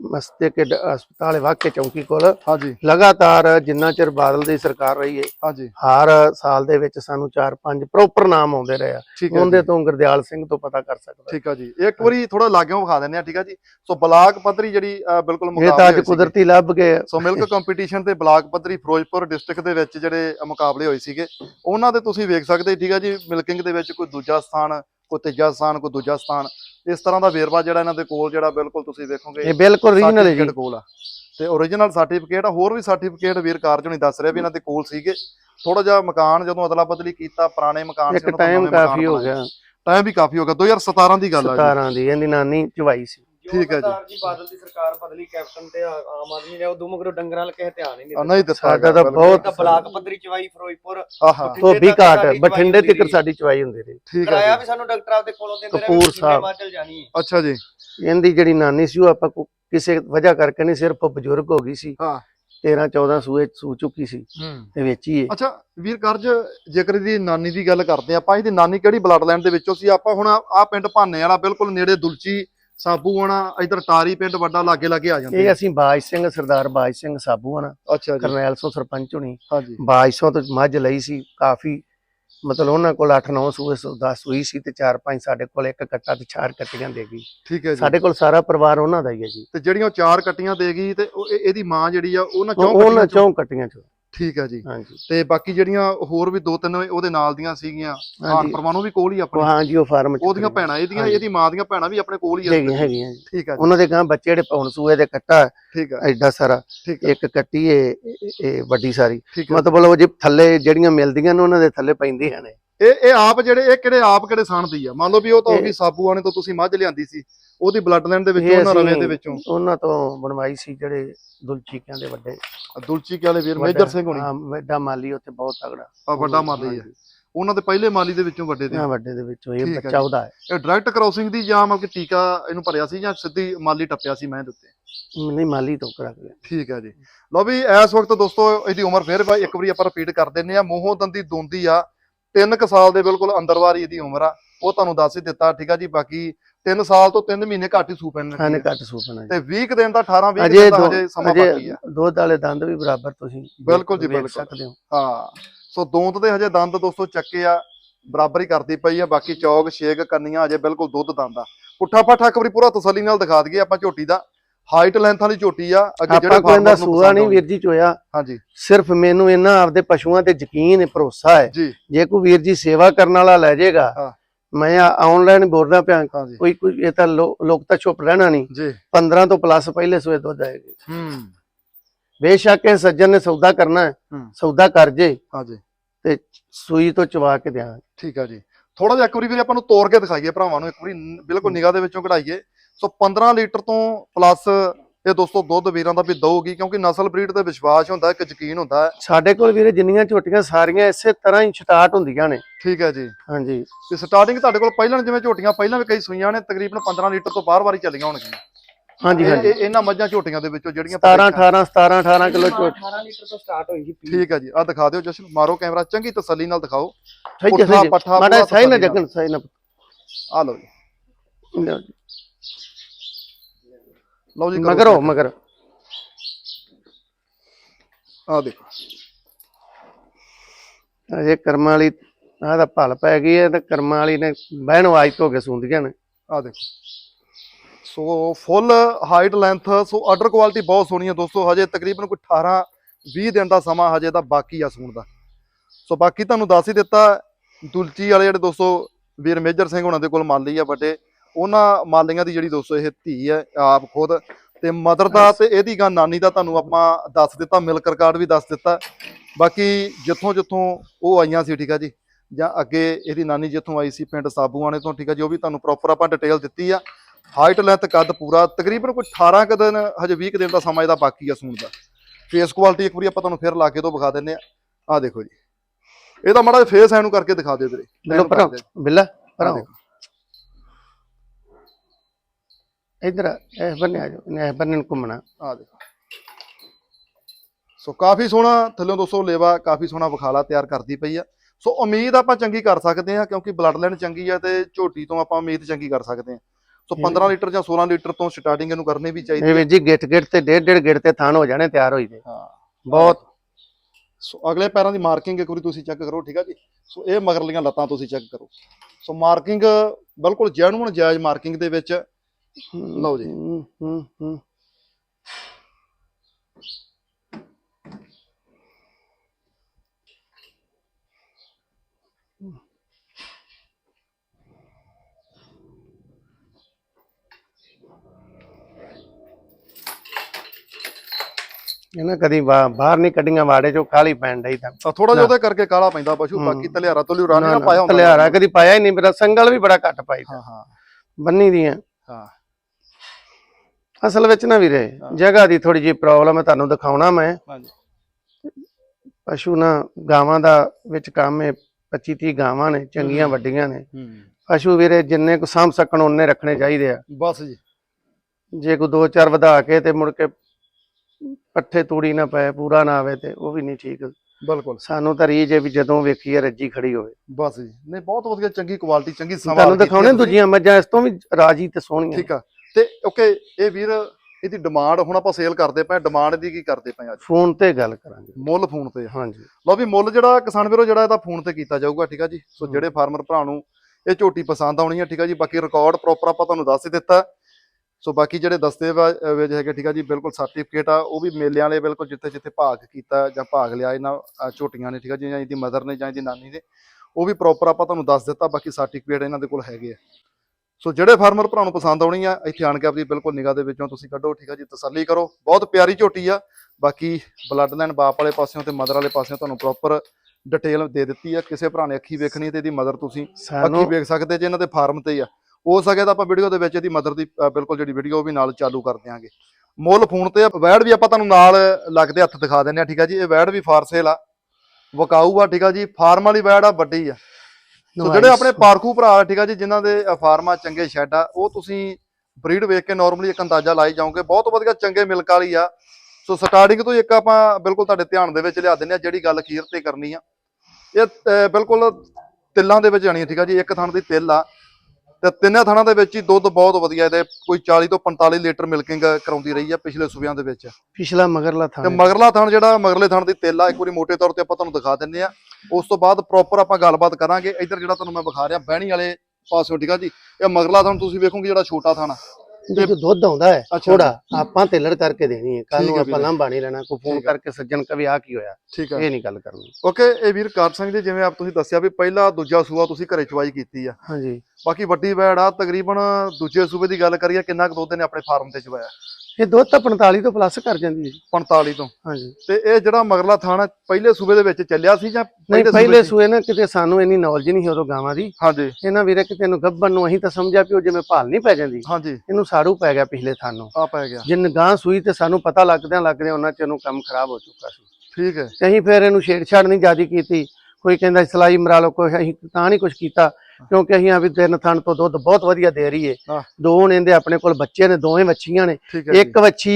Speaker 2: ਮਸਤੇ ਕੇ ਹਸਪਤਾਲ ਵਾਕੇ ਚੌਂਕੀ ਕੋਲ।
Speaker 1: ਹਾਂਜੀ।
Speaker 2: ਲਗਾਤਾਰ ਜਿੰਨਾ ਚਿਰ ਬਾਦਲ ਦੀ ਸਰਕਾਰ ਰਹੀ ਏ
Speaker 1: ਹਾਂਜੀ।
Speaker 2: ਹਰ ਸਾਲ ਦੇ ਵਿੱਚ ਸਾਨੂੰ 4-5 ਪ੍ਰੋਪਰ ਨਾਮ ਆਉਂਦੇ ਰਹੇ ਆ।
Speaker 1: ਹੈ
Speaker 2: ਉਹਦੇ ਤੋਂ ਗੁਰਦਿਆਲ ਸਿੰਘ ਤੋਂ ਪਤਾ ਕਰ ਸਕਦਾ।
Speaker 1: ਠੀਕ ਆ ਜੀ। ਇੱਕ ਵਾਰੀ ਥੋੜਾ ਲਾਗਿਓਂ ਵਿਖਾ ਦਿੰਦੇ ਆ ਠੀਕ ਆ ਜੀ। ਸੋ ਬਲਾਕ ਪੱਧਰੀ ਜਿਹੜੀ ਬਿਲਕੁਲ
Speaker 2: ਇਹ ਤਾਂ
Speaker 1: ਮੁਕਾਬਲੇ
Speaker 2: ਅੱਜ। ਕੁਦਰਤੀ ਲੱਭ ਗਏ
Speaker 1: ਸੋ ਮਿਲਕ ਕੰਪੀਟੀਸ਼ਨ ਤੇ ਬਲਾਕ ਪੱਧਰੀ ਫਿਰੋਜ਼ਪੁਰ ਡਿਸਟ੍ਰਿਕਟ ਦੇ ਵਿੱਚ ਜਿਹੜੇ ਮੁਕਾਬਲੇ ਹੋਏ ਸੀਗੇ ਉਹਨਾਂ ਦੇ ਤੁਸੀਂ ਵੇਖ ਸਕਦੇ ਠੀਕ ਆ ਜੀ। ਮਿਲਕਿੰਗ ਦੇ ਵਿੱਚ ਕੋਈ ਦੂਜਾ ਸਥਾਨ ਕੋਈ ਤੀਜਾ ਸਥਾਨ ਕੋਈ ਦੂਜਾ ਸਥਾਨ ਇਸ ਤਰ੍ਹਾਂ ਦਾ ਵੇਰਵਾ ਜਿਹੜਾ ਇਹਨਾਂ ਦੇ ਕੋਲ ਜਿਹੜਾ ਬਿਲਕੁਲ ਤੁਸੀਂ ਵੇਖੋਗੇ
Speaker 2: ਇਹ ਬਿਲਕੁਲ ਰੀਜਨਲ ਹੈ ਜੀ।
Speaker 1: ਕੋਲ ਆ। ਤੇ origignal ਸਰਟੀਫਿਕੇਟ ਹੋਰ ਵੀ ਸਰਟੀਫਿਕੇਟ ਵੀਰ ਕਾਰਜ ਨਹੀਂ ਦੱਸ ਰਿਹਾ ਵੀ ਇਹਨਾਂ ਦੇ ਕੋਲ ਸੀਗੇ। ਥੋੜਾ ਜਿਹਾ ਮਕਾਨ ਜਦੋਂ ਅਦਲਾ ਬਦਲੀ ਕੀਤਾ ਪੁਰਾਣੇ ਮਕਾਨ
Speaker 2: ਇੱਕ ਟਾਈਮ ਕਾਫੀ ਹੋ ਗਿਆ।
Speaker 1: ਟਾਈਮ ਵੀ ਕਾਫੀ ਹੋ ਗਿਆ 2017 ਦੀ ਗੱਲ ਆ ਜੀ।
Speaker 2: 17 ਦੀ ਇਹਦੀ ਨਾਨੀ ਚਵਾਈ ਸੀ।
Speaker 1: ਠੀਕ ਹੈ ਜੀ।
Speaker 3: ਸਰਦਾਰ ਜੀ ਬਾਦਲ ਦੀ ਸਰਕਾਰ ਬਦਲੀ ਕੈਪਟਨ ਤੇ ਆ- ਆਮ ਆਦਮੀ ਨੇ ਉਦੋਂ ਮਗਰੋਂ ਡੰਗਰਾਂ ਵੱਲ ਕਿਸੇ ਧਿਆਨ ਹੀ ਨਹੀਂ
Speaker 1: ਆ, ਨਹੀਂ ਦਿੱਤਾ
Speaker 2: ਸਾਡਾ
Speaker 1: ਬਿਲਕੁਲ।
Speaker 2: ਬਹੁਤ
Speaker 3: ਤਾਂ ਬਲਾਕ ਪੱਧਰੀ ਚਵਾਈ ਫਿਰੋਜ਼ਪੁਰ
Speaker 1: ਆਹਾ
Speaker 2: ਧੋਬੀ
Speaker 3: ਤੱਕ
Speaker 2: ਘਾਟ
Speaker 3: ਸਾਡੀ
Speaker 2: ਬਠਿੰਡੇ ਤੱਕ
Speaker 3: ਹੁੰਦੀ
Speaker 2: ਸਾਡੀ ਚਵਾਈ ਹੁੰਦੀ ਰਹੀ।
Speaker 1: ਠੀਕ
Speaker 3: ਕਰਾਇਆ
Speaker 1: ਹੈ
Speaker 3: ਵੀ ਸਾਨੂੰ ਡਾਕਟਰ ਆਪਦੇ ਕੋਲੋਂ ਦਿੰਦੇ ਰਹੇ
Speaker 2: ਕਪੂਰ ਸਾਹਿਬ।
Speaker 3: ਹਿਮਾਚਲ ਜਾਣੀ ਹੈ।
Speaker 1: ਜੀ ਅੱਛਾ ਜੀ।
Speaker 2: ਇਹਦੀ ਜਿਹੜੀ ਨਾਨੀ ਸੀ ਉਹ ਆਪਾਂ ਕੋ- ਕਿਸੇ ਵਜ੍ਹਾ ਕਰਕੇ ਨਹੀਂ ਸਿਰਫ ਬਜ਼ੁਰਗ ਹੋ ਗਈ ਸੀ।
Speaker 1: ਹਾਂ।
Speaker 2: 13 14 ਸੂਏ ਸੂ ਚੁੱਕੀ ਸੀ
Speaker 1: ਹੂੰ।
Speaker 2: ਤੇ ਵੇਚੀ ਏ।
Speaker 1: ਅੱਛਾ ਵੀਰ ਕਰਜ ਜੇਕਰ ਇਹਦੀ ਨਾਨੀ ਦੀ ਗੱਲ ਕਰਦੇ ਆਪਾਂ ਇਹਦੀ ਨਾਨੀ ਕਿਹੜੀ ਬਲੱਡ ਲਾਈਨ ਦੇ ਵਿੱਚੋਂ ਸੀ? ਆਪਾਂ ਹੁਣ ਆ ਪਿੰਡ ਭਾਨੇ ਵਾਲਾ ਬਿਲਕੁਲ ਨੇੜੇ ਦੁਲਚੀ ਸਾਬੂਆਣਾ ਇਧਰ ਟਾਰੀ ਪਿੰਡ ਵੱਡਾ ਲਾਗੇ ਲਾਗੇ ਆ ਜਾਂਦੇ
Speaker 2: ਇਹ ਅਸੀਂ ਬਾਜ ਸਿੰਘ ਸਰਦਾਰ ਬਾਜ ਸਿੰਘ ਸਾਬੂ ਹਨਾ
Speaker 1: ਅੱਛਾ ਜੀ।
Speaker 2: ਕਰਨੈਲ ਸੋ ਸਰਪੰਚ ਹੁਣੀ।
Speaker 1: ਹਾਂਜੀ।
Speaker 2: ਬਾਜ ਸੌ ਤੋਂ ਮੱਝ ਲਈ ਸੀ ਕਾਫੀ ਮਤਲਬ ਉਹਨਾਂ ਕੋਲ 8-9 ਸੂਏ 10 ਸੂਈ ਸੀ ਤੇ 4-5 ਸਾਡੇ ਕੋਲ ਇੱਕ ਕੱਟਾ ਤੇ ਚਾਰ ਕੱਟੀਆਂ ਦੇ ਗਈ।
Speaker 1: ਠੀਕ ਹੈ ਜੀ।
Speaker 2: ਸਾਡੇ ਕੋਲ ਸਾਰਾ ਪਰਿਵਾਰ ਉਹਨਾਂ ਦਾ ਹੀ ਹੈ ਜੀ।
Speaker 1: ਤੇ ਜਿਹੜੀਆਂ ਉਹ ਚਾਰ ਕੱਟੀਆਂ ਦੇ ਗਈ ਤੇ ਉਹ ਇਹ- ਇਹਦੀ ਮਾਂ ਜਿਹੜੀ ਆ ਉਹਨਾਂ
Speaker 2: ਉਹ-
Speaker 1: ਚੌਂ
Speaker 2: ਉਹਨਾਂ
Speaker 1: ਕੱਟੀਆਂ ਚੋਂ
Speaker 2: ਕੱਟੀਆਂ ਚੋਂ।
Speaker 1: ਠੀਕ ਹੈ ਜੀ।
Speaker 2: ਹਾਂਜੀ।
Speaker 1: ਤੇ ਬਾਕੀ ਜਿਹੜੀਆਂ ਹੋਰ ਵੀ ਦੋ ਤਿੰਨ ਉਹਦੇ ਨਾਲ ਦੀਆਂ ਸੀਗੀਆਂ
Speaker 2: ਹਾਂਜੀ।
Speaker 1: ਪਰਵਾਨੂੰ ਵੀ ਕੋਲ ਹੀ
Speaker 2: ਉਹ
Speaker 1: ਆਪਣੇ
Speaker 2: ਹਾਂਜੀ ਉਹ ਫਾਰਮ ਚ
Speaker 1: ਉਹਦੀਆਂ ਭੈਣਾਂ ਇਹਦੀਆਂ। ਇਹਦੀ ਮਾਂ ਦੀਆਂ ਭੈਣਾਂ ਵੀ ਆਪਣੇ ਕੋਲ ਹੀ ਆ।
Speaker 2: ਹੈਗੀਆਂ ਹੈਗੀਆਂ।
Speaker 1: ਠੀਕ ਹੈ ਜੀ।
Speaker 2: ਉਹਨਾਂ ਦੇ ਗਾਂ ਬੱਚੇ ਜਿਹੜੇ ਪੌਣ ਸੂਏ ਦੇ ਕੱਟਾ
Speaker 1: ਠੀਕ ਹੈ
Speaker 2: ਐਡਾ ਸਾਰਾ।
Speaker 1: ਹੈ
Speaker 2: ਇੱਕ ਕੱਟੀ ਇਹ- ਇਹ ਵੱਡੀ ਸਾਰੀ।
Speaker 1: ਹੈ
Speaker 2: ਮਤਲਬ ਉਹ ਜੇ ਥੱਲੇ ਜਿਹੜੀਆਂ ਮਿਲਦੀਆਂ ਨੇ ਉਹਨਾਂ ਦੇ ਥੱਲੇ ਪੈਂਦੀਆਂ ਨੇ।
Speaker 1: ਇਹ ਇਹ ਆਪ ਜਿਹੜੇ ਇਹ ਕਿਹੜੇ ਆਪ ਕਿਹੜੇ ਸਾਣਦੀ ਆ? ਮੰਨ ਲਓ ਵੀ ਉਹ ਤਾਂ
Speaker 2: ਇਹ-
Speaker 1: ਉਹਦੀ ਸਾਬੂਆਣੇ ਤੋਂ ਤੁਸੀਂ ਮੱਝ ਲਿਆਂਦੀ ਸੀ। ਉਹਦੀ ਬਲੱਡ ਲਾਈਨ ਦੇ ਵਿੱਚੋਂ ਉਹਨਾਂ
Speaker 2: ਅਸੀਂ
Speaker 1: ਦੇ ਵਿੱਚੋਂ?
Speaker 2: ਉਹਨਾਂ ਤੋਂ ਬਣਵਾਈ ਸੀ ਜਿਹੜੇ ਦੁਲਚੀਕਿਆਂ ਦੇ ਵੱਡੇ।
Speaker 1: ਦੁਲਚੀ ਕੇ ਵਾਲੇ ਵੀਰ ਮੇਜਰ ਸਿੰਘ ਹੋਣੀ?
Speaker 2: ਹਾਂ, ਵੱਡਾ ਮਾਲੀ ਉੱਥੇ ਬਹੁਤ ਤਗੜਾ
Speaker 1: ਆ ਵੱਡਾ ਮਾਲੀ ਆ ਉਹਨਾਂ ਦੇ ਪਹਿਲੇ ਮਾਲੀ ਦੇ ਵਿੱਚੋਂ ਵੱਡੇ ਦੇ।
Speaker 2: ਹਾਂ ਵੱਡੇ ਦੇ ਵਿੱਚੋਂ ਇਹ
Speaker 1: ਹੈ
Speaker 2: ਬੱਚਾ। ਉਹਦਾ ਹੈ।
Speaker 1: ਇਹ ਡਾਇਰੈਕਟ ਕ੍ਰਾਸਿੰਗ ਦੀ ਜਾਂ ਮਤਲਬ ਕਿ ਟੀਕਾ ਇਹਨੂੰ ਭਰਿਆ ਸੀ ਜਾਂ ਸਿੱਧੀ ਮਾਲੀ ਟੱਪਿਆ ਸੀ ਮੈਂ ਦੇ ਉੱਤੇ?
Speaker 2: ਨਹੀਂ ਮਾਲੀ ਤੋਂ ਕਰਾ ਕੇ
Speaker 1: ਠੀਕ ਹੈ ਜੀ। ਲਓ ਵੀ ਇਸ ਵਕਤ ਦੋਸਤੋ ਇਹਦੀ ਉਮਰ ਫਿਰ ਇੱਕ ਵਾਰੀ ਆਪਾਂ ਰਿਪੀਟ ਕਰ ਦਿੰਨੇ ਆ ਮੂੰਹੋਂ ਦੰਦੀ ਦੋਂਦੀ ਆ। 3 ਕ ਸਾਲ ਦੇ ਬਿਲਕੁਲ ਅੰਦਰਵਾਰੀ ਇਹਦੀ ਉਮਰ ਆ। ਉਹ ਤੁਹਾਨੂੰ ਦੱਸ ਹੀ ਦਿੱਤਾ ਠੀਕ ਆ ਜੀ। ਬਾਕੀ 3 ਸਾਲ ਤੋਂ 3 ਮਹੀਨੇ ਘੱਟ ਹੀ ਸੂ ਪੈਣ
Speaker 2: ਹਾਂ
Speaker 1: ਲੱਗੀ ਆ।
Speaker 2: ਘੱਟ ਸੂਪਣਾ
Speaker 1: ਤੇ 20 ਕੁ ਦਿਨ ਦਾ 18 20
Speaker 2: ਅਜੇ
Speaker 1: ਦਿਨ ਦਾ ਹਜੇ ਸਮਾਂ ਬਾਕੀ ਆ
Speaker 2: ਦੁੱਧ ਵਾਲੇ ਦੰਦ ਵੀ ਬਰਾਬਰ ਤੁਸੀਂ
Speaker 1: ਬਿਲਕੁਲ ਜੀ, ਬਿਲਕੁਲ।
Speaker 2: ਸਕਦੇ ਹੋ
Speaker 1: ਹਾਂ ਸੋ ਦੋਂਤ ਦੇ ਹਜੇ ਦੰਦ ਦੋਸਤੋ ਚੱਕੇ ਆ ਬਰਾਬਰ ਹੀ ਕਰਦੀ ਪਈ ਆ ਬਾਕੀ ਚੌਕ ਛੇਕ ਕੰਨੀਆਂ ਹਜੇ ਬਿਲਕੁਲ ਦੁੱਧ ਦੰਦ ਆ ਪੁੱਠਾ ਪੱਠਾ ਇੱਕ ਵਾਰੀ ਪੂਰਾ ਤਸੱਲੀ ਨਾਲ ਦਿਖਾ ਦਈਏ ਆਪਾਂ ਝੋਟੀ ਦਾ ਹਾਈਟ ਲੈਂਥ ਵਾਲੀ ਝੋਟੀ ਆ ਅੱਗੇ ਜਿਹੜੇ farmer ਨੂੰ
Speaker 2: ਸੂਆ ਨਹੀਂ। ਵੀਰ ਜੀ ਚੋਇਆ
Speaker 1: ਹਾਂਜੀ
Speaker 2: ਸਿਰਫ ਮੈਨੂੰ ਇਹਨਾਂ ਆਪਦੇ ਪਸ਼ੂਆਂ ਤੇ ਯਕੀਨ ਹੈ ਭਰੋਸਾ ਹੈ
Speaker 1: ਜੀ
Speaker 2: ਕੋਈ ਵੀਰ ਜੀ ਸੇਵਾ ਕਰਨ ਵਾਲਾ ਲੈ ਜਾਏਗਾ
Speaker 1: ਹਾਂ।
Speaker 2: ਮੈਂ ਆਨਲਾਈਨ ਬੋਲਦਾ ਪਿਆ
Speaker 1: ਹਾਂਜੀ
Speaker 2: ਕੋਈ ਕੋਈ ਇਹ ਤਾਂ ਲੋਕ ਤਾਂ ਚੁੱਪ ਰਹਿਣਾ ਨਹੀਂ।
Speaker 1: ਜੀ।
Speaker 2: 15 ਤੋਂ ਪਲੱਸ ਪਹਿਲੇ ਸੂਏ ਦੁੱਧ ਆਏਗੀ
Speaker 1: ਹੂੰ।
Speaker 2: ਬੇਸ਼ੱਕ ਇਹ ਸੱਜਣ ਨੇ ਸੌਦਾ ਕਰਨਾ ਹੈ। ਸੌਦਾ ਕਰ ਜੇ।
Speaker 1: ਹਾਂਜੀ
Speaker 2: ਤੇ ਸੂਈ ਤੋਂ ਚਵਾ ਕੇ ਦਿਆਂ
Speaker 1: ਠੀਕ ਆ ਜੀ। ਥੋੜਾ ਜਿਹਾ ਇੱਕ ਵਾਰੀ ਵੀਰੇ ਆਪਾਂ ਨੂੰ ਤੋੜ ਕੇ ਦਿਖਾਈਏ ਭਰਾਵਾਂ ਨੂੰ। ਇੱਕ ਵਾਰੀ ਬਿਲਕੁਲ ਨਿਗਾਹ ਦੇ ਵਿੱਚੋਂ ਕਢਾਈਏ। ਸੋ 15 ਲੀਟਰ ਤੋਂ ਪਲੱਸ ਇਹ ਦੋਸਤੋ ਦੁੱਧ ਵੀਰਾਂ ਦਾ ਵੀ ਦਊਗੀ ਕਿਉਂਕਿ ਨਸਲ ਬਰੀਡ ਤੇ ਵਿਸ਼ਵਾਸ ਹੁੰਦਾ ਇੱਕ ਯਕੀਨ ਹੁੰਦਾ ਹੈ।
Speaker 2: ਸਾਡੇ ਕੋਲ ਵੀਰੇ ਜਿੰਨੀਆਂ ਝੋਟੀਆਂ ਸਾਰੀਆਂ ਇਸੇ ਤਰ੍ਹਾਂ ਹੀ ਸਟਾਰਟ ਹੁੰਦੀਆਂ ਨੇ।
Speaker 1: ਠੀਕ ਹੈ ਜੀ।
Speaker 2: ਹਾਂਜੀ।
Speaker 1: ਤੇ ਸਟਾਰਟਿੰਗ ਤੁਹਾਡੇ ਕੋਲ ਪਹਿਲਾਂ ਜਿਵੇਂ ਝੋਟੀਆਂ ਪਹਿਲਾਂ ਵੀ ਕਈ ਸੂਈਆਂ ਨੇ ਤਕਰੀਬਨ 15 ਲੀਟਰ ਤੋਂ ਬਾਹਰ ਵਾਰੀ ਚੱਲੀਆਂ ਹੋਣਗੀਆਂ।
Speaker 2: ਹਾਂਜੀ ਹਾਂਜੀ।
Speaker 1: ਇਹ- ਇਹਨਾਂ ਮੱਝਾਂ ਝੋਟੀਆਂ ਦੇ ਵਿੱਚੋਂ ਜਿਹੜੀਆਂ
Speaker 2: 17 18 17 18 ਕਿਲੋ ਝੋਟ
Speaker 3: 18 ਲੀਟਰ ਤੋਂ ਸਟਾਰਟ ਹੋਈ ਜੀ
Speaker 1: ਠੀਕ ਹੈ ਜੀ। ਆ ਦਿਖਾ ਦਿਓ ਜਸ਼ਨ ਮਾਰੋ ਕੈਮਰਾ ਚੰਗੀ ਤਸੱਲੀ ਨਾਲ ਦਿਖਾਓ। ਪੁੱਠਾ,
Speaker 2: ਸਹੀ
Speaker 1: ਪੱਠਾ,
Speaker 2: ਮਾੜਾ ਸਹੀ ਨਾ। ਜਗਨ ਸਹੀ ਨਾ
Speaker 1: ਆ ਲਓ ਜੀ।
Speaker 2: ਲਓ ਜੀ।
Speaker 1: ਲਓ ਜੀ ਕਰੋ
Speaker 2: ਮਗਰੋ
Speaker 1: check।
Speaker 2: ਮਗਰ।
Speaker 1: ਆ ਦੇਖੋ।
Speaker 2: ਅਜੇ ਕਰਮਾਂ ਵਾਲੀ ਆਹ ਤਾਂ ਭਲ ਪੈ ਗਈ ਹੈ ਤੇ ਕਰਮਾਂ ਵਾਲੀ ਨੇ ਬਹਿਣ ਵਾਜ ਧੋ ਕੇ ਸੁੰਦੀਆਂ ਨੇ।
Speaker 1: ਆ ਦੇਖੋ। So full height length so order quality ਬਹੁਤ ਸੋਹਣੀ ਹੈ ਦੋਸਤੋ ਹਜੇ ਤਕਰੀਬਨ ਕੋਈ 18 20 ਦਿਨ ਦਾ ਸਮਾਂ ਹਜੇ ਦਾ ਬਾਕੀ ਆ ਸੂਣ ਦਾ। ਸੋ ਬਾਕੀ ਤੁਹਾਨੂੰ ਦੱਸ ਹੀ ਦਿੱਤਾ ਦੁਲਚੀ ਵਾਲੇ ਜਿਹੜੇ ਦੋਸਤੋ ਵੀਰ ਮੇਜਰ ਸਿੰਘ ਉਹਨਾਂ ਦੇ ਕੋਲ ਮਾਲੀ ਆ ਵੱਡੇ। ਉਹਨਾਂ ਮਾਲੀਆਂ ਦੀ ਜਿਹੜੀ ਦੋਸਤੋ ਇਹ ਧੀ ਹੈ ਆਪ ਖੁਦ ਤੇ ਮਦਰ ਦਾ ਤੇ ਇਹਦੀ ਗਾ ਨਾਨੀ ਦਾ ਤੁਹਾਨੂੰ ਆਪਾਂ ਦੱਸ ਦਿੱਤਾ ਮਿਲਕ ਰਿਕਾਰਡ ਵੀ ਦੱਸ ਦਿੱਤਾ। ਬਾਕੀ ਜਿੱਥੋਂ ਜਿੱਥੋਂ ਉਹ ਆਈਆਂ ਸੀ ਠੀਕ ਆ ਜੀ ਜਾਂ ਅੱਗੇ ਇਹਦੀ ਨਾਨੀ ਜਿੱਥੋਂ ਆਈ ਸੀ ਪਿੰਡ ਸਾਬੂਆਣੇ ਤੋਂ ਠੀਕ ਆ ਜੀ ਉਹ ਵੀ ਤੁਹਾਨੂੰ ਪ੍ਰੋਪਰ ਆਪਾਂ ਡਿਟੇਲ ਦਿੱਤੀ ਆ। ਹਾਈਟ ਲੈਂਥ ਕੱਦ ਪੂਰਾ ਤਕਰੀਬਨ ਕੋਈ 18 ਕੁ ਦਿਨ ਹਜੇ 20 ਕੁ ਦਿਨ ਦਾ ਸਮਾਂ ਇਹਦਾ ਬਾਕੀ ਆ ਸੂਣ ਦਾ। ਫੇਸ ਕੁਆਲਿਟੀ ਇੱਕ ਵਾਰੀ ਆਪਾਂ ਤੁਹਾਨੂੰ ਫਿਰ ਲਾ ਕੇ ਤੋਂ ਵਿਖਾ ਦਿੰਨੇ ਆ। ਆ ਦੇਖੋ ਜੀ। ਇਹਦਾ ਮਾੜਾ ਫੇਸ ਐਨੂੰ ਕਰਕੇ ਦਿਖਾ ਦਿਓ ਵੀਰੇ।
Speaker 2: ਬਿੱਲਾ
Speaker 1: ਆਹ
Speaker 2: ਪਰਾਂ
Speaker 1: ਦੇਖੋ।
Speaker 2: ਇਧਰ ਇਹ ਬੰਨੇ ਆ ਜਾਓ ਇਹ ਬੰਨੇ ਨੂੰ ਘੁੰਮਣਾ
Speaker 1: ਆ ਦੇਖੋ। ਸੋ ਕਾਫੀ ਸੋਹਣਾ ਥੱਲੇ ਦੋਸਤੋ ਲੇਵਾ ਕਾਫੀ ਸੋਹਣਾ ਵਿਖਾਲਾ ਤਿਆਰ ਕਰਦੀ ਪਈ ਆ। ਸੋ ਉਮੀਦ ਆਪਾਂ ਚੰਗੀ ਕਰ ਸਕਦੇ ਆ ਕਿਉਂਕਿ ਬਲੱਡ ਲਾਈਨ ਚੰਗੀ ਆ ਤੇ ਝੋਟੀ ਤੋਂ ਆਪਾਂ ਉਮੀਦ ਚੰਗੀ ਕਰ ਸਕਦੇ ਆ ਸੋ 15 ਲੀਟਰ ਜਾਂ 16 ਲੀਟਰ ਤੋਂ ਸਟਾਰਟਿੰਗ ਇਹਨੂੰ ਕਰਨੀ ਵੀ ਚਾਹੀਦੀ
Speaker 2: ਵੀ ਜੀ ਗਿੱਟ ਗਿੱਟ ਤੇ ਡੇਢ ਡੇਢ ਗਿੱਟ ਤੇ ਥਾਨ ਹੋ ਜਾਣੇ ਤਿਆਰ ਹੋਈ ਦੇ।
Speaker 1: ਹਾਂ।
Speaker 2: ਬਹੁਤ।
Speaker 1: ਸੋ ਅਗਲੇ ਪੈਰਾਂ ਦੀ ਮਾਰਕਿੰਗ ਇੱਕ ਵਾਰੀ ਤੁਸੀਂ ਚੈੱਕ ਕਰੋ ਠੀਕ ਆ ਜੀ? ਸੋ ਇਹ ਮਗਰਲੀਆਂ ਲੱਤਾਂ ਤੁਸੀਂ ਚੈੱਕ ਕਰੋ। ਸੋ ਮਾਰਕਿੰਗ ਬਿਲਕੁਲ ਜੈਨੂਨ ਜਾਇਜ਼ ਮਾਰਕਿੰਗ ਦੇ ਵਿੱਚ ਲਓ ਜੀ।
Speaker 2: ਹੂੰ ਹੂੰ ਹੂੰ ਇਹ ਨਾ ਕਦੀ ਬਾਹਰ ਨਹੀਂ ਕੱਢੀਆਂ ਵਾੜੇ ਚੋਂ ਕਾਲੀ ਪੈਣ ਡਈ ਤਾਂ।
Speaker 1: ਤਾਂ ਥੋੜਾ ਜਿਹਾ ਉਹਦੇ ਕਰਕੇ ਕਾਲਾ ਪੈਂਦਾ ਪਸ਼ੂ। ਬਾਕੀ ਤਲਿਆਰਾ ਤੋਂ ਲਿਉਰਾ ਪਾਇਆ ਹੁੰਦਾ।
Speaker 2: ਤਲਿਆਰਾ ਕਦੀ ਪਾਇਆ ਹੀ ਨਹੀਂ ਮੇਰਾ ਸੰਗਲ ਵੀ ਬੜਾ ਘੱਟ ਪਾਈ
Speaker 1: ਹਾਂ ਹਾਂ।
Speaker 2: ਬੰਨੀ ਦੀਆਂ।
Speaker 1: ਹਾਂ।
Speaker 2: ਅਸਲ ਵਿੱਚ ਨਾ ਵੀਰੇ ਜਗ੍ਹਾ ਦੀ ਥੋੜੀ ਜਿਹੀ ਪ੍ਰੋਬਲਮ ਹੈ ਤੁਹਾਨੂੰ ਦਿਖਾਉਣਾ ਮੈਂ।
Speaker 1: ਹਾਂਜੀ।
Speaker 2: ਪਸ਼ੂ ਨਾ ਗਾਵਾਂ ਦਾ ਵਿੱਚ ਕੰਮ ਹੈ 25 30 ਗਾਵਾਂ ਨੇ ਚੰਗੀਆਂ ਵੱਡੀਆਂ ਨੇ।
Speaker 1: ਹੂੰ।
Speaker 2: ਪਸ਼ੂ ਵੀਰੇ ਜਿੰਨੇ ਕੁ ਸਾਂਭ ਸਕਣ ਉਹਨੇ ਰੱਖਣੇ ਚਾਹੀਦੇ ਆ।
Speaker 1: ਬਸ ਜੀ।
Speaker 2: ਜੇ ਕੋਈ ਦੋ ਚਾਰ ਵਧਾ ਕੇ ਤੇ ਮੁੜ ਕੇ ਪੱਠੇ ਤੂੜੀ ਨਾ ਪਏ ਪੂਰਾ ਨਾ ਆਵੇ ਤੇ ਉਹ ਵੀ ਨਹੀਂ ਠੀਕ।
Speaker 1: ਬਿਲਕੁਲ।
Speaker 2: ਸਾਨੂੰ ਤਾਂ ਰੀਜ ਹੈ ਵੀ ਜਦੋਂ ਵੇਖੀਏ ਰੱਜੀ ਖੜੀ ਹੋਵੇ।
Speaker 1: ਬਸ ਜੀ। ਨਹੀਂ ਬਹੁਤ ਵਧੀਆ ਚੰਗੀ ਕੁਆਲਿਟੀ ਚੰਗੀ ਸੰਭਾਲ
Speaker 2: ਤੁਹਾਨੂੰ ਦਿਖਾਉਣੇ
Speaker 1: ਹੈ।
Speaker 2: ਦੂਜੀਆਂ ਮੱਝਾਂ ਇਸ ਤੋਂ ਵੀ ਰਾਜੀ ਤੇ ਸੋਹਣੀਆਂ।
Speaker 1: ਠੀਕ ਆ। ਤੇ ਓਕੇ ਇਹ ਵੀਰ ਇਹਦੀ ਡਿਮਾਂਡ ਹੁਣ ਆਪਾਂ ਸੇਲ ਕਰਦੇ ਪਏ ਡਿਮਾਂਡ ਦੀ ਕੀ ਕਰਦੇ ਪਏ ਅੱਜ?
Speaker 2: ਫੋਨ ਤੇ ਗੱਲ ਕਰਾਂਗੇ।
Speaker 1: ਮੁੱਲ ਫੋਨ ਤੇ।
Speaker 2: ਹਾਂਜੀ।
Speaker 1: ਲਓ ਵੀ ਮੁੱਲ ਜਿਹੜਾ ਕਿਸਾਨ ਵੀਰੋ ਜਿਹੜਾ ਇਹਦਾ ਫੋਨ ਤੇ ਕੀਤਾ ਜਾਊਗਾ ਠੀਕ ਆ ਜੀ? ਸੋ। ਜਿਹੜੇ ਫਾਰਮਰ ਭਰਾ ਨੂੰ ਇਹ ਝੋਟੀ ਪਸੰਦ ਆਉਣੀ ਹੈ ਠੀਕ ਆ ਜੀ? ਬਾਕੀ ਰਿਕਾਰਡ ਪ੍ਰੋਪਰ ਆਪਾਂ ਤੁਹਾਨੂੰ ਦੱਸ ਹੀ ਦਿੱਤਾ। ਸੋ ਬਾਕੀ ਜਿਹੜੇ ਦਸਤਾਵੇਜ਼ ਹੈਗੇ ਠੀਕ ਆ ਜੀ? ਬਿਲਕੁਲ ਸਰਟੀਫਿਕੇਟ ਆ ਉਹ ਵੀ ਮੇਲਿਆਂ ਵਾਲੇ ਬਿਲਕੁਲ ਜਿੱਥੇ ਜਿੱਥੇ ਭਾਗ ਕੀਤਾ ਜਾਂ ਭਾਗ ਲਿਆ ਇਹਨਾਂ ਝੋਟੀਆਂ ਨੇ ਠੀਕ ਆ ਜੀ? ਜਾਂ ਇਹਦੀ ਮਦਰ ਨੇ ਜਾਂ ਇਹਦੀ ਨਾਨੀ ਨੇ ਉਹ ਵੀ ਪ੍ਰੋਪਰ ਆਪਾਂ ਤੁਹਾਨੂੰ ਦੱਸ ਦਿੱਤਾ ਬਾਕੀ ਸਰਟੀਫਿਕੇਟ ਇਹਨਾਂ ਦੇ ਕੋਲ ਹੈਗੇ ਆ। ਸੋ ਜਿਹੜੇ ਫਾਰਮਰ ਭਰਾ ਨੂੰ ਪਸੰਦ ਆਉਣੀ ਆ ਇੱਥੇ ਆਣ ਕੇ ਆਪਣੀ ਬਿਲਕੁਲ ਨਿਗਾਹ ਦੇ ਵਿੱਚੋਂ ਤੁਸੀਂ ਕੱਢੋ ਠੀਕ ਆ ਜੀ? ਤਸੱਲੀ ਕਰੋ। ਬਹੁਤ ਪਿਆਰੀ ਝੋਟੀ ਆ। ਬਾਕੀ ਬਲੱਡ ਲਾਈਨ ਬਾਪ ਵਾਲੇ ਪਾਸਿਓਂ ਤੇ ਮਦਰ ਵਾਲੇ ਪਾਸਿਓਂ ਤੁਹਾਨੂੰ ਪ੍ਰੋਪਰ ਡਿਟੇਲ ਦੇ ਦਿੱਤੀ ਆ। ਕਿਸੇ ਭਰਾ ਨੇ ਅੱਖੀ ਵੇਖਣੀ ਤੇ ਇਹਦੀ ਮਦਰ ਤੁਸੀਂ ਅੱਖੀ ਵੇਖ ਸਕਦੇ ਜੇ ਇਹਨਾਂ ਦੇ ਫਾਰਮ ਤੇ ਆ। ਹੋ ਸਕੇ ਤਾਂ ਆਪਾਂ ਵੀਡੀਓ ਦੇ ਵਿੱਚ ਇਹਦੀ ਮਦਰ ਦੀ ਬਿਲਕੁਲ ਜਿਹੜੀ ਵੀਡੀਓ ਉਹ ਵੀ ਨਾਲ ਚਾਲੂ ਕਰ ਦਿਆਂਗੇ। ਮੁੱਲ ਫੋਨ ਤੇ ਆ। ਵੈੜ ਵੀ ਆਪਾਂ ਤੁਹਾਨੂੰ ਨਾਲ ਲੱਗਦੇ ਹੱਥ ਦਿਖਾ ਦਿੰਨੇ ਆ ਠੀਕ ਆ ਜੀ? ਇਹ ਵੈੜ ਵੀ ਫਾਰ ਸੇਲ ਆ। ਵਕਾਊ ਆ ਠੀਕ ਆ ਜੀ? ਫਾਰਮ ਵਾਲੀ ਵੈੜ ਆ ਵੱਡੀ ਆ। ਸੋ ਜਿਹੜੇ ਆਪਣੇ ਪਾਰਖੂ ਭਰਾ ਆ, ਠੀਕ ਆ ਜੀ ਜਿਨ੍ਹਾਂ ਦੇ ਫਾਰਮਾਂ ਚੰਗੇ ਸ਼ੈੱਡ ਆ ਉਹ ਤੁਸੀਂ ਬਰੀਡ ਵੇਖ ਕੇ ਨਾਰਮਲੀ ਇੱਕ ਅੰਦਾਜ਼ਾ ਲਾਈ ਜਾਓਗੇ। ਬਹੁਤ ਵਧੀਆ ਚੰਗੇ ਮਿਲਕ ਵਾਲੀ ਆ। ਸੋ ਸਟਾਰਟਿੰਗ ਤੋਂ ਹੀ ਇੱਕ ਆਪਾਂ ਬਿਲਕੁਲ ਤੁਹਾਡੇ ਧਿਆਨ ਦੇ ਵਿੱਚ ਲਿਆ ਦਿੰਨੇ ਆ ਜਿਹੜੀ ਗੱਲ ਅਖੀਰ ਤੇ ਕਰਨੀ ਆ। ਇਹ ਬਿਲਕੁਲ ਤਿੱਲਾਂ ਦੇ ਵਿੱਚ ਜਾਣੀ ਠੀਕ ਆ ਜੀ। ਇੱਕ ਥਣ ਦੀ ਤਿੱਲ ਆ। ਤੇ ਤਿੰਨੇ ਥਣਾਂ ਦੇ ਵਿੱਚ ਹੀ ਦੁੱਧ ਬਹੁਤ ਵਧੀਆ ਇਹਦੇ ਕੋਈ 40 ਤੋਂ 45 ਲੀਟਰ ਮਿਲਕਿੰਗ ਕਰਾਉਂਦੀ ਰਹੀ ਆ ਪਿਛਲੇ ਸੂਬਿਆਂ ਦੇ ਵਿੱਚ।
Speaker 2: ਪਿਛਲਾ ਮਗਰਲਾ
Speaker 1: ਤੇ
Speaker 2: ਥਾਂ
Speaker 1: ਮਗਰਲਾ ਥਣ ਜਿਹੜਾ ਮਗਰਲੇ ਥਣ ਦੀ ਤਿੱਲ ਇੱਕ ਵਾਰੀ ਮੋٹے ਤੌਰ ਤੇ ਆਪਾਂ ਤੁਹਾਨੂੰ ਦਿਖਾ ਦਿੰਨੇ ਆ ਉਸ ਤੋਂ ਬਾਅਦ ਪ੍ਰੋਪਰ ਆਪਾਂ ਗੱਲਬਾਤ ਕਰਾਂਗੇ। ਇੱਧਰ ਜਿਹੜਾ ਤੁਹਾਨੂੰ ਮੈਂ ਵਿਖਾ ਰਿਹਾ ਬਹਿਣੀ ਵਾਲੇ ਪਾਸਿਓਂ ਠੀਕ ਆ ਜੀ? ਇਹ ਮਗਰਲਾ ਥਣ ਤੁਸੀਂ ਵੇਖੋਗੇ ਜਿਹੜਾ ਛੋਟਾ ਥਣ
Speaker 2: ਜੋ ਦੁੱਧ ਆਉਂਦਾ ਹੈ। ਥੋੜਾ ਆਪਾਂ ਤੇਲੜ ਕਰਕੇ ਦੇਣੀ ਹੈ। ਕੱਲ ਨੂੰ ਆਪਾਂ। ਲੰਬਾ ਨਹੀਂ ਲੈਣਾ ਕੋਈ ਫੋਨ। ਕਰਕੇ ਸੱਜਣ ਕਵੀ ਆ ਕੀ ਹੋਇਆ
Speaker 1: ਠੀਕ
Speaker 2: ਇਹ ਨਹੀਂ ਗੱਲ ਕਰਨੀ।
Speaker 1: ਓਕੇ ਇਹ ਵੀਰ ਕਾਰ ਸਿੰਘ ਜੀ ਜਿਵੇਂ ਆਪ ਤੁਸੀਂ ਦੱਸਿਆ ਵੀ ਪਹਿਲਾ ਦੂਜਾ ਸੂਆ ਤੁਸੀਂ ਘਰੇ ਚਵਾਈ ਕੀਤੀ ਆ।
Speaker 2: ਹਾਂਜੀ।
Speaker 1: ਬਾਕੀ ਵੱਡੀ ਵੈੜ ਆ ਤਕਰੀਬਨ ਦੂਜੇ ਸੂਬੇ ਦੀ ਗੱਲ ਕਰੀਏ ਕਿੰਨਾ ਕੁ ਦੁੱਧ ਨੇ ਆਪਣੇ ਫਾਰਮ ਤੇ ਚਵਾਇਆ
Speaker 2: ਇਹ ਦੁੱਧ ਤਾਂ 45 ਤੋਂ ਪਲੱਸ ਕਰ ਜਾਂਦੀ ਹੈ ਜੀ।
Speaker 1: 45 ਤੋਂ।
Speaker 2: ਹਾਂਜੀ।
Speaker 1: ਤੇ ਇਹ ਜਿਹੜਾ ਮਗਰਲਾ ਥਾਣਾ ਪਹਿਲੇ ਸੂਬੇ ਦੇ ਵਿੱਚ ਚੱਲਿਆ ਸੀ ਜਾਂ
Speaker 2: ਨਹੀਂ ਪਹਿਲੇ? ਸੂਏ ਨਾ ਕਿਤੇ ਸਾਨੂੰ ਇੰਨੀ ਨੌਲੇਜ ਨਹੀਂ ਉਦੋਂ ਗਾਵਾਂ ਦੀ।
Speaker 1: ਹਾਂਜੀ।
Speaker 2: ਇਹਨਾਂ ਵੀਰੇ ਕਿਤੇ ਨੂੰ ਗੱਬਨ ਨੂੰ ਅਸੀਂ ਤਾਂ ਸਮਝਿਆ ਉਹ ਜਿਵੇਂ ਭਾਲ ਨਹੀਂ ਪੈ ਜਾਂਦੀ।
Speaker 1: ਹਾਂਜੀ।
Speaker 2: ਇਹਨੂੰ ਸਾੜੂ ਪੈ ਗਿਆ ਪਿਛਲੇ ਥਾਨੋਂ
Speaker 1: ਆ ਪੈ ਗਿਆ।
Speaker 2: ਜਿੰਨ ਗਾਂ ਸੂਈ ਤੇ ਸਾਨੂੰ ਪਤਾ ਲੱਗਦਿਆਂ ਲੱਗਦਿਆਂ ਉਹਨਾਂ ਚ ਇਹਨੂੰ ਕੰਮ ਖਰਾਬ ਹੋ ਚੁੱਕਾ ਸੀ।
Speaker 1: ਠੀਕ ਹੈ।
Speaker 2: ਅਸੀਂ ਫਿਰ ਇਹਨੂੰ ਛੇੜਛਾੜ ਨਹੀਂ ਜਿਆਦੀ ਕੀਤੀ। ਕੋਈ ਕਹਿੰਦਾ ਸਲਾਈ ਮਰਾ ਲਓ ਕੋਈ ਅਸੀਂ ਤਾਂ ਨਹੀਂ ਕੁਝ ਕੀਤਾ ਕਿਉਂਕਿ ਅਸੀਂ ਆ ਵੀ ਤਿੰਨ ਥਣ ਤੋਂ ਦੁੱਧ ਬਹੁਤ ਵਧੀਆ ਦੇ ਰਹੀ ਏ। ਦੋ ਨੇ ਇਹਦੇ ਆਪਣੇ ਕੋਲ ਬੱਚੇ ਨੇ ਦੋਵੇਂ ਵੱਛੀਆਂ ਨੇ। ਇੱਕ ਵੱਛੀ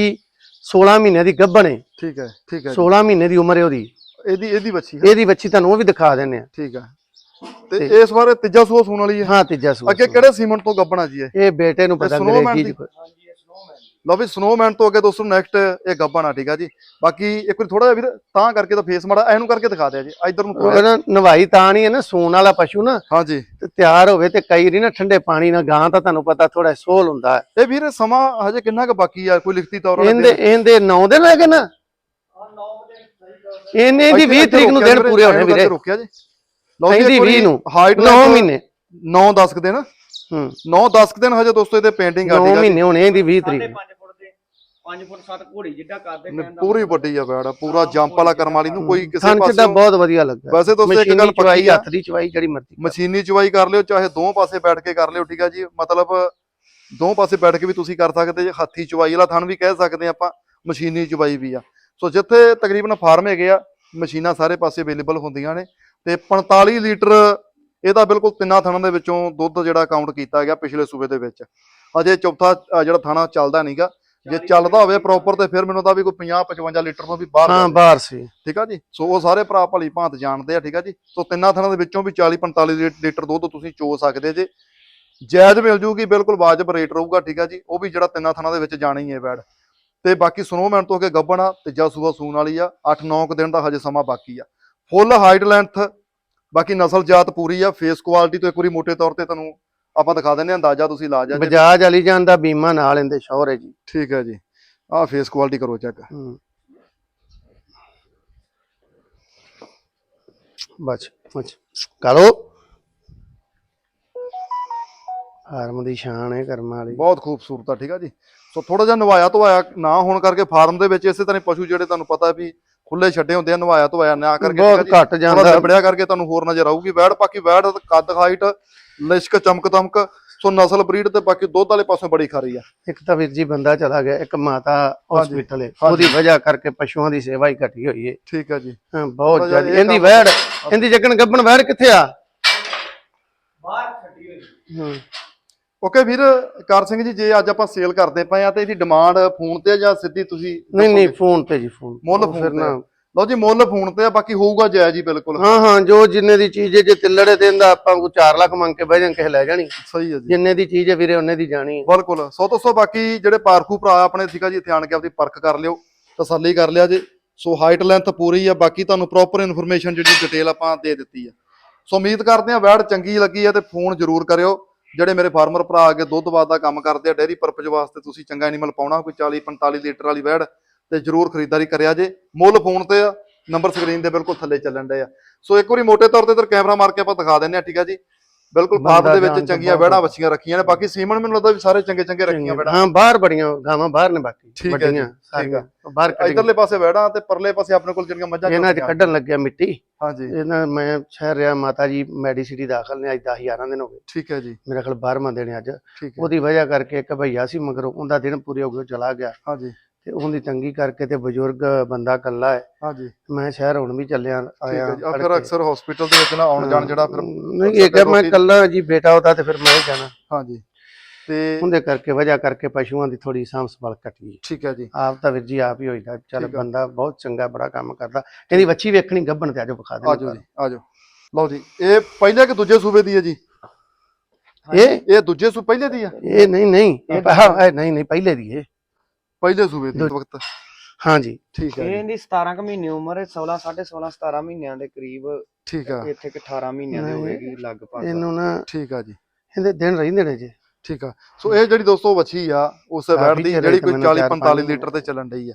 Speaker 2: 16 ਮਹੀਨੇ ਦੀ ਗੱਭਣ ਏ।
Speaker 1: ਜੀ, ਠੀਕ ਹੈ ਠੀਕ ਹੈ ਜੀ।
Speaker 2: 16 ਮਹੀਨੇ ਦੀ ਉਮਰ ਏ ਉਹਦੀ।
Speaker 1: ਇਹਦੀ ਇਹਦੀ ਹੈ।
Speaker 2: ਇਹਦੀ ਵੱਛੀ ਤੁਹਾਨੂੰ ਉਹ ਵੀ ਦਿਖਾ ਦਿੰਨੇ ਆ
Speaker 1: ਠੀਕ ਹੈ। ਤੇ ਇਸ ਵਾਰ ਤੀਜਾ ਸੂਆ ਸੂਣ ਵਾਲੀ ਹੈ।
Speaker 2: ਹਾਂ ਤੀਜਾ ਸੂਆ
Speaker 1: ਅੱਗੇ ਕਿਹੜੇ ਸੀਮੈਂਟ ਤੋਂ ਗੱਬਣਾ ਜੀ ਇਹ?
Speaker 2: ਬੇਟੇ ਨੂੰ ਪਤਾ
Speaker 1: snowman
Speaker 2: ਅੰਗਰੇਜ਼ੀ
Speaker 1: ਦੀ?
Speaker 2: ਚ
Speaker 3: ਹਾਂਜੀ ਇਹ ਸਨੋਮੈਨ
Speaker 1: ਲਓ ਵੀ ਸਨੋਮੈਨ ਤੋਂ ਅੱਗੇ ਦੋਸਤੋ ਨੈਕਸਟ ਇਹ ਗੱਬਣਾ ਠੀਕ ਆ ਜੀ। ਬਾਕੀ ਇੱਕ ਵਾਰੀ ਥੋੜਾ ਜਿਹਾ ਵੀਰ ਤਾਂ ਕਰਕੇ ਤਾਂ ਫੇਸ ਮਾੜਾ ਇਹਨੂੰ ਕਰਕੇ ਦਿਖਾ ਦਿਆ ਜੀ ਇਧਰ ਨੂੰ।
Speaker 2: ਨਾ ਨਵਾਈ ਤਾਂ ਨਹੀਂ ਹੈ ਨਾ ਸੂਣ ਵਾਲਾ ਪਸ਼ੂ ਨਾ।
Speaker 1: ਹਾਂਜੀ।
Speaker 2: ਤੇ ਤਿਆਰ ਹੋਵੇ ਤੇ ਕਈ ਰੀ ਨਾ ਠੰਡੇ ਪਾਣੀ ਨਾਲ ਗਾਂ ਤਾਂ ਤੁਹਾਨੂੰ ਪਤਾ ਥੋੜਾ ਸੋਲ ਹੁੰਦਾ
Speaker 1: ਇਹ ਵੀਰ ਸਮਾਂ ਹਜੇ ਕਿੰਨਾ ਕੁ ਬਾਕੀ ਆ ਕੋਈ ਲਿਖਤੀ ਤੌਰ
Speaker 2: ਇਹਦੇ ਇਹਦੇ 9 ਦਿਨ ਲੱਗੇ ਨਾ।
Speaker 3: 9
Speaker 2: ਇਹਨੇ ਦੀ
Speaker 1: ਇੱਥੇ-
Speaker 2: 20
Speaker 1: ਇੱਥੇ
Speaker 2: ਤਰੀਕ ਨੂੰ ਦਿਨ ਪੂਰੇ ਹੋਣੇ ਵੀਰੇ।
Speaker 1: ਰੋਕਿਆ ਜੀ। ਲਓ ਜੀ
Speaker 2: ਕਹਿੰਦੀ
Speaker 1: ਇੱਕ ਵਾਰੀ
Speaker 2: 20 ਨੂੰ
Speaker 1: ਹਾਈਟ
Speaker 2: 9 ਮਹੀਨੇ
Speaker 1: 9 10 ਦਿਨ।
Speaker 2: ਹੂੰ।
Speaker 1: 9 10 ਦਿਨ ਹਜੇ ਦੋਸਤੋ ਇਹਦੇ ਪੇਂਟਿੰਗ ਆ
Speaker 2: 9
Speaker 1: ਠੀਕ ਆ ਜੀ।
Speaker 2: ਮਹੀਨੇ ਹੋਣੇ ਇਹਦੀ 20 ਤਰੀਕ।
Speaker 3: 5 ਫੁੱਟ ਦੇ 5 ਫੁੱਟ 7 ਘੋੜੀ ਜਿੱਡਾ ਕਰਦੇ
Speaker 1: ਨਹੀਂ,
Speaker 3: ਕਹਿੰਦਾ
Speaker 1: ਪੂਰੀ ਵੱਡੀ ਆ ਬੈੜ ਪੂਰਾ ਜੰਪ ਵਾਲਾ ਕਰਮ ਵਾਲੀ ਨੂੰ ਕੋਈ ਕਿਸੇ
Speaker 2: ਥਣ
Speaker 1: ਪਾਸੇ
Speaker 2: ਬਹੁਤ ਵਧੀਆ ਲੱਗਾ।
Speaker 1: ਵੈਸੇ ਦੋਸਤੋ ਇੱਕ ਗੱਲ
Speaker 2: ਮਸ਼ੀਨੀ ਚਵਾਈ
Speaker 1: ਪੱਕੀ ਆ।
Speaker 2: ਹੱਥ ਦੀ ਚਵਾਈ ਜਿਹੜੀ ਮਰਜ਼ੀ
Speaker 1: ਮਸ਼ੀਨੀ ਚਵਾਈ ਕਰ ਲਿਓ ਚਾਹੇ ਦੋ ਪਾਸੇ ਬੈਠ ਕੇ ਕਰ ਲਿਓ ਠੀਕ ਆ ਜੀ। ਮਤਲਬ ਦੋ ਪਾਸੇ ਬੈਠ ਕੇ ਵੀ ਤੁਸੀਂ ਕਰ ਸਕਦੇ ਜੇ ਹੱਥੀ ਚਵਾਈ ਵਾਲਾ ਥਣ ਵੀ ਕਹਿ ਸਕਦੇ ਆਪਾਂ ਮਸ਼ੀਨੀ ਚਵਾਈ ਵੀ ਆ। ਸੋ ਜਿੱਥੇ ਤਕਰੀਬਨ ਫਾਰਮ ਹੈਗੇ ਆ ਮਸ਼ੀਨਾਂ ਸਾਰੇ ਪਾਸੇ ਅਵੇਲੇਬਲ ਹੁੰਦੀਆਂ ਨੇ। ਤੇ 45 ਲੀਟਰ ਇਹਦਾ ਬਿਲਕੁਲ ਤਿੰਨਾਂ ਥਣਾਂ ਦੇ ਵਿੱਚੋਂ ਦੁੱਧ ਜਿਹੜਾ ਕਾਊਂਟ ਕੀਤਾ ਗਿਆ ਪਿਛਲੇ ਸੂਬੇ ਦੇ ਵਿੱਚ। ਅਜੇ ਚੌਥਾ ਅ, ਜਿਹੜਾ ਥਾਣਾ ਚੱਲਦਾ ਨਹੀਂਗਾ ਜੇ ਚੱਲਦਾ ਹੋਵੇ ਪ੍ਰੋਪਰ ਤੇ ਫਿਰ ਮੈਨੂੰ ਤਾਂ ਵੀ ਕੋਈ 50 55 ਲੀਟਰ ਤੋਂ ਵੀ ਬਾਹਰ
Speaker 2: ਹਾਂ। ਬਾਹਰ ਸੀ।
Speaker 1: ਠੀਕ ਆ ਜੀ? ਸੋ ਉਹ ਸਾਰੇ ਭਰਾ ਭਲੀ ਭਾਂਤ ਜਾਣਦੇ ਆ ਠੀਕ ਆ ਜੀ? ਸੋ ਤਿੰਨਾਂ ਥਣਾਂ ਦੇ ਵਿੱਚੋਂ ਵੀ 40 45 ਲੀ- ਲੀਟਰ ਦੁੱਧ ਤੁਸੀਂ ਚੋ ਸਕਦੇ ਜੇ। ਜਾਇਜ਼ ਮਿਲ ਜੂਗੀ ਬਿਲਕੁਲ ਵਾਜਬ ਰੇਟ ਰਹੂਗਾ ਠੀਕ ਆ ਜੀ? ਉਹ ਵੀ ਜਿਹੜਾ ਤਿੰਨਾਂ ਥਣਾਂ ਦੇ ਵਿੱਚ ਜਾਣੀ ਹੈ ਬੈਡ। ਤੇ ਬਾਕੀ ਸਨੋਮੈਨ ਤੋਂ ਅੱਗੇ ਗੱਬਣਾ ਤੀਜਾ ਸੂਆ ਸੂਣ ਵਾਲੀ ਆ 8-9 ਕੁ ਦਿਨ ਦਾ ਹਜੇ ਸਮਾਂ ਬਾਕੀ ਆ। ਫੁੱਲ ਹਾਈਟ ਲੈਂਥ ਬਾਕੀ ਨਸਲ ਜਾਤ ਪੂਰੀ ਆ ਫੇਸ ਕੁਆਲਿਟੀ ਤੋਂ ਇੱਕ ਵਾਰੀ ਮੋٹے ਤੌਰ ਤੇ ਤੁਹਾਨੂੰ ਆਪਾਂ ਦਿਖਾ ਦਿੰਦੇ ਆ ਅੰਦਾਜ਼ਾ ਤੁਸੀਂ ਲਾ ਜਾ
Speaker 2: ਬਜਾਜ ਵਾਲੀ ਜਾਨ ਦਾ ਬੀਮਾ ਨਾਲ ਇਹਦੇ ਸ਼ੌਹਰ ਹੈ ਜੀ।
Speaker 1: ਠੀਕ ਹੈ ਜੀ। ਆਹ ਫੇਸ ਕੁਆਲਿਟੀ ਕਰੋ ਚੈੱਕ
Speaker 2: ਹੂੰ। ਬਸ ਬਸ। ਕਰੋ। ਫਾਰਮ ਦੀ ਸ਼ਾਨ ਹੈ ਕਰਮਾਂ ਵਾਲੀ।
Speaker 1: ਬਹੁਤ ਖੂਬਸੂਰਤ ਆ ਠੀਕ ਆ ਜੀ। ਸੋ ਥੋੜਾ ਜਿਹਾ ਨਵਾਇਆ ਧਵਾਇਆ ਨਾ ਹੋਣ ਕਰਕੇ ਫਾਰਮ ਦੇ ਵਿੱਚ ਇਸੇ ਤਰ੍ਹਾਂ ਪਸ਼ੂ ਜਿਹੜੇ ਤੁਹਾਨੂੰ ਪਤਾ ਵੀ ਖੁੱਲੇ ਛੱਡੇ ਹੁੰਦੇ ਆ ਨਵਾਇਆ ਧਵਾਇਆ ਨਾ ਕਰਕੇ
Speaker 2: ਬਹੁਤ ਘੱਟ
Speaker 1: ਥੋੜਾ
Speaker 2: ਜਾਂਦਾ।
Speaker 1: ਦਬੜਿਆ ਕਰਕੇ ਤੁਹਾਨੂੰ ਹੋਰ ਨਜ਼ਰ ਆਊਗੀ। ਵੈੜ ਬਾਕੀ ਵੈੜ ਦਾ ਕੱਦ ਹਾਈਟ ਲਿਸ਼ਕ ਚਮਕ ਤਮਕ ਸੋ ਨਸਲ ਬਰੀਡ ਤੇ ਬਾਕੀ ਦੁੱਧ ਵਾਲੇ ਪਾਸੋਂ ਬੜੀ ਖਾਰੀ ਆ।
Speaker 2: ਇੱਕ ਤਾਂ ਵੀਰ ਜੀ ਬੰਦਾ ਚਲਾ ਗਿਆ ਇੱਕ ਮਾਤਾ ਹਸਪੀਟਲ ਹੈ। ਉਹਦੀ ਵਜ੍ਹਾ ਕਰਕੇ ਪਸ਼ੂਆਂ ਦੀ ਸੇਵਾ ਹੀ ਘਟੀ ਹੋਈ ਹੈ
Speaker 1: ਠੀਕ ਆ ਜੀ।
Speaker 2: ਹਾਂ, ਬਹੁਤ ਜ਼ਿਆਦਾ।
Speaker 1: ਇਹ
Speaker 2: ਇਹਦੀ ਵੈੜ ਇਹਦੀ ਜਗਨ ਗੱਬਣ ਵੈੜ ਕਿੱਥੇ ਆ?
Speaker 3: ਬਾਹਰ ਛੱਡੀ ਹੋਈ।
Speaker 2: ਹਾਂ।
Speaker 1: ਓਕੇ ਵੀਰ ਕਰ ਸਿੰਘ ਜੀ ਜੇ ਅੱਜ ਆਪਾਂ ਸੇਲ ਕਰਦੇ ਪਏ ਆ ਤੇ ਇਹਦੀ ਡਿਮਾਂਡ ਫੋਨ ਤੇ ਆ ਜਾਂ ਸਿੱਧੀ ਤੁਸੀਂ
Speaker 2: ਨਹੀਂ ਨਹੀਂ? ਫੋਨ ਤੇ ਜੀ ਫੋਨ।
Speaker 1: ਮੁੱਲ
Speaker 2: ਫਿਰ ਨਾ।
Speaker 1: ਲਓ ਜੀ ਮੁੱਲ ਫੋਨ ਤੇ ਆ ਬਾਕੀ ਹੋਊਗਾ ਜਾਇਜ਼ ਹੀ ਬਿਲਕੁਲ।
Speaker 2: ਹਾਂ ਹਾਂ ਜੋ ਜਿੰਨੇ ਦੀ ਚੀਜ਼ ਹੈ ਜੇ ਤਿੱਲੜੇ ਤੇ ਇਹਦਾ ਆਪਾਂ ਕੋ 4 ਲੱਖ ਮੰਗ ਕੇ ਬਹਿ ਜਾਂ ਕਿਸੇ ਲੈ ਜਾਣੀ।
Speaker 1: ਸਹੀ ਹੈ ਜੀ।
Speaker 2: ਜਿੰਨੇ ਦੀ ਚੀਜ਼ ਹੈ ਵੀਰੇ ਉਹਨੇ ਦੀ ਜਾਣੀ ਹੈ।
Speaker 1: ਬਿਲਕੁਲ। ਸੋ ਤੋਂ ਸੋ ਬਾਕੀ ਜਿਹੜੇ ਪਾਰਖੂ ਭਰਾ ਆਪਣੇ ਸੀਗਾ ਜੀ ਇੱਥੇ ਆਣ ਕੇ ਆਪਦੀ ਪਰਖ ਕਰ ਲਿਓ ਤਸੱਲੀ ਕਰ ਲਿਆ ਜੇ। ਸੋ ਹਾਈਟ ਲੈਂਥ ਪੂਰੀ ਆ ਬਾਕੀ ਤੁਹਾਨੂੰ ਪ੍ਰੋਪਰ ਇਨਫੋਰਮੇਸ਼ਨ ਜਿਹੜੀ ਡਿਟੇਲ ਆਪਾਂ ਦੇ ਦਿੱਤੀ ਆ। ਸੋ ਉਮੀਦ ਕਰਦੇ ਆ ਵੈੜ ਚੰਗੀ ਲੱਗੀ ਆ ਤੇ ਫੋਨ ਜ਼ਰੂਰ ਕਰਿਓ। ਜਿਹੜੇ ਮੇਰੇ ਫਾਰਮਰ ਭਰਾ ਅੱਗੇ ਦੁੱਧ ਬਾਦ ਦਾ ਕੰਮ ਕਰਦੇ ਆ, ਡੇਅਰੀ ਪਰਪਸ ਵਾਸਤੇ ਤੁਸੀਂ ਚੰਗਾ ਐਨੀਮਲ ਪਾਉਣਾ, ਕੋਈ 40 45 ਲੀਟਰ ਵਾਲੀ ਵੈੜ ਤੇ ਜ਼ਰੂਰ ਖਰੀਦਦਾਰੀ ਕਰਿਆ ਜੇ। ਮੁੱਲ ਫੋਨ ਤੇ ਆ ਨੰਬਰ ਸਕਰੀਨ ਦੇ ਬਿਲਕੁਲ ਥੱਲੇ ਚੱਲਣ ਡਏ ਆ। ਸੋ ਇੱਕ ਵਾਰੀ ਮੋਟੇ ਤੌਰ ਤੇ ਇਧਰ ਕੈਮਰਾ ਮਾਰ ਕੇ ਆਪਾਂ ਦਿਖਾ ਦਿੰਨੇ ਆ, ਠੀਕ ਆ ਜੀ। ਬਿਲਕੁਲ ਫਾਰਮ ਦੇ ਵਿੱਚ ਚੰਗੀਆਂ ਵੈੜਾਂ ਵੱਛੀਆਂ ਰੱਖੀਆਂ ਨੇ। ਬਾਕੀ ਸੀਮਨ ਮੈਨੂੰ ਲੱਗਦਾ ਵੀ ਸਾਰੇ ਚੰਗੇ ਚੰਗੇ ਰੱਖੀਆਂ ਵੈੜਾਂ
Speaker 2: ਹਾਂ ਬਾਹਰ ਬੜੀਆਂ ਗਾਵਾਂ ਬਾਹਰ ਨੇ ਬਾਕੀ ਵੱਡੀਆਂ ਸਾਰੀਆਂ। ਬਾਹਰ ਕੱਢੀਆਂ।
Speaker 1: ਇਧਰਲੇ ਪਾਸੇ ਵੈੜਾਂ ਤੇ ਪਰਲੇ ਪਾਸੇ ਆਪਣੇ ਕੋਲ ਜਿਹੜੀਆਂ ਮੱਝਾਂ
Speaker 2: ਇਹਨਾਂ 'ਚ। ਕੱਢਣ ਲੱਗਿਆ ਮਿੱਟੀ।
Speaker 1: ਹਾਂਜੀ
Speaker 2: ਇਹਨਾਂ ਮੈਂ ਸ਼ਹਿਰ ਰਿਹਾ ਮਾਤਾ ਜੀ ਮੈਡੀਸਿਟੀ ਦਾਖਲ ਨੇ ਅੱਜ 10 11 ਦਿਨ ਹੋ ਗਏ।
Speaker 1: ਠੀਕ ਹੈ ਜੀ।
Speaker 2: ਮੇਰੇ ਖਿਆਲ 12ਵਾਂ ਦਿਨ ਅੱਜ। ਉਹਦੀ ਵਜ੍ਹਾ ਕਰਕੇ ਇੱਕ ਭਈਆ ਸੀ ਮਗਰੋਂ ਉਹਦਾ ਦਿਨ ਪੂਰੇ ਹੋ ਗਏ ਚਲਾ ਗਿਆ।
Speaker 1: ਹਾਂਜੀ
Speaker 2: ਤੇ ਉਹਦੀ ਤੰਗੀ ਕਰਕੇ ਤੇ ਬਜ਼ੁਰਗ ਬੰਦਾ ਕੱਲਾ ਹੈ।
Speaker 1: ਹਾਂਜੀ।
Speaker 2: ਮੈਂ ਸ਼ਹਿਰ ਹੁਣ ਵੀ ਚੱਲਿਆ ਆਇਆ
Speaker 1: ਹੈ ਆ ਫਿਰ। ਅਕਸਰ ਹਸਪੀਟਲ ਦੇ ਵਿੱਚ ਨਾ ਆਉਣ ਜਾਣ ਜਿਹੜਾ ਫਿਰ
Speaker 2: ਨਹੀਂ ਇਹ ਕਿ ਮੈਂ ਕੱਲਾ ਜੀ ਬੇਟਾ ਉਹਦਾ ਤੇ ਫਿਰ ਮੈਂ ਹੀ ਜਾਣਾ।
Speaker 1: ਹਾਂਜੀ। ਤੇ
Speaker 2: ਉਹਦੇ ਕਰਕੇ ਵਜ੍ਹਾ ਕਰਕੇ ਪਸ਼ੂਆਂ ਦੀ ਥੋੜੀ ਸਾਂਭ ਸੰਭਾਲ ਘਟੀ ਹੈ।
Speaker 1: ਠੀਕ ਹੈ ਜੀ।
Speaker 2: ਆਪ ਤਾਂ ਵੀਰ ਜੀ ਆਪ ਹੀ ਹੋਈਦਾ। ਚੱਲ। ਬੰਦਾ ਬਹੁਤ ਚੰਗਾ ਬੜਾ ਕੰਮ ਕਰਦਾ। ਇਹਦੀ ਵੱਛੀ ਵੇਖਣੀ ਗੱਭਣ ਤੇ ਆਜੋ ਵਿਖਾ
Speaker 1: ਆਜੋ
Speaker 2: ਦੇ
Speaker 1: ਜੀ ਆਜੋ। ਲਓ ਜੀ ਇਹ ਪਹਿਲੇ ਕਿ ਦੂਜੇ ਸੂਬੇ ਦੀ ਹੈ ਜੀ?
Speaker 2: ਇਹ?
Speaker 1: ਇਹ ਦੂਜੇ ਸੂ ਪਹਿਲੇ ਦੀ ਆ
Speaker 2: ਇਹ ਨਹੀਂ ਨਹੀਂ। ਇਹ ਨਹੀਂ ਨਹੀਂ ਪਹਿਲੇ ਦੀ ਇਹ
Speaker 1: ਪਹਿਲੇ ਸੂਬੇ ਦੀ ਵਕਤ।
Speaker 2: ਹਾਂਜੀ।
Speaker 1: ਠੀਕ ਹੈ
Speaker 3: ਇਹਦੀ 17 ਕੁ ਮਹੀਨੇ ਉਮਰ ਹੈ 16 16 17 ਮਹੀਨਿਆਂ ਦੇ ਕਰੀਬ
Speaker 1: ਠੀਕ ਆ।
Speaker 3: ਇੱਥੇ ਕਿ 18 ਮਹੀਨਿਆਂ ਦੀ ਹੋਏਗੀ ਲਗਭਗ।
Speaker 2: ਇਹਨੂੰ ਨਾ
Speaker 1: ਠੀਕ ਆ ਜੀ।
Speaker 2: ਇਹਦੇ ਦਿਨ ਰਹਿੰਦੇ ਨੇ ਜੀ।
Speaker 1: ਠੀਕ ਆ। ਸੋ ਇਹ ਜਿਹੜੀ ਦੋਸਤੋ ਵੱਛੀ ਆ ਉਸ ਵੈੜ ਦੀ ਜਿਹੜੀ ਕੋਈ
Speaker 2: ਮੈਨੂੰ
Speaker 1: 40
Speaker 2: ਚਾਰ
Speaker 1: 45
Speaker 2: ਪੰਜ
Speaker 1: ਲੀਟਰ ਤੇ ਚੱਲਣ ਡਈ ਆ।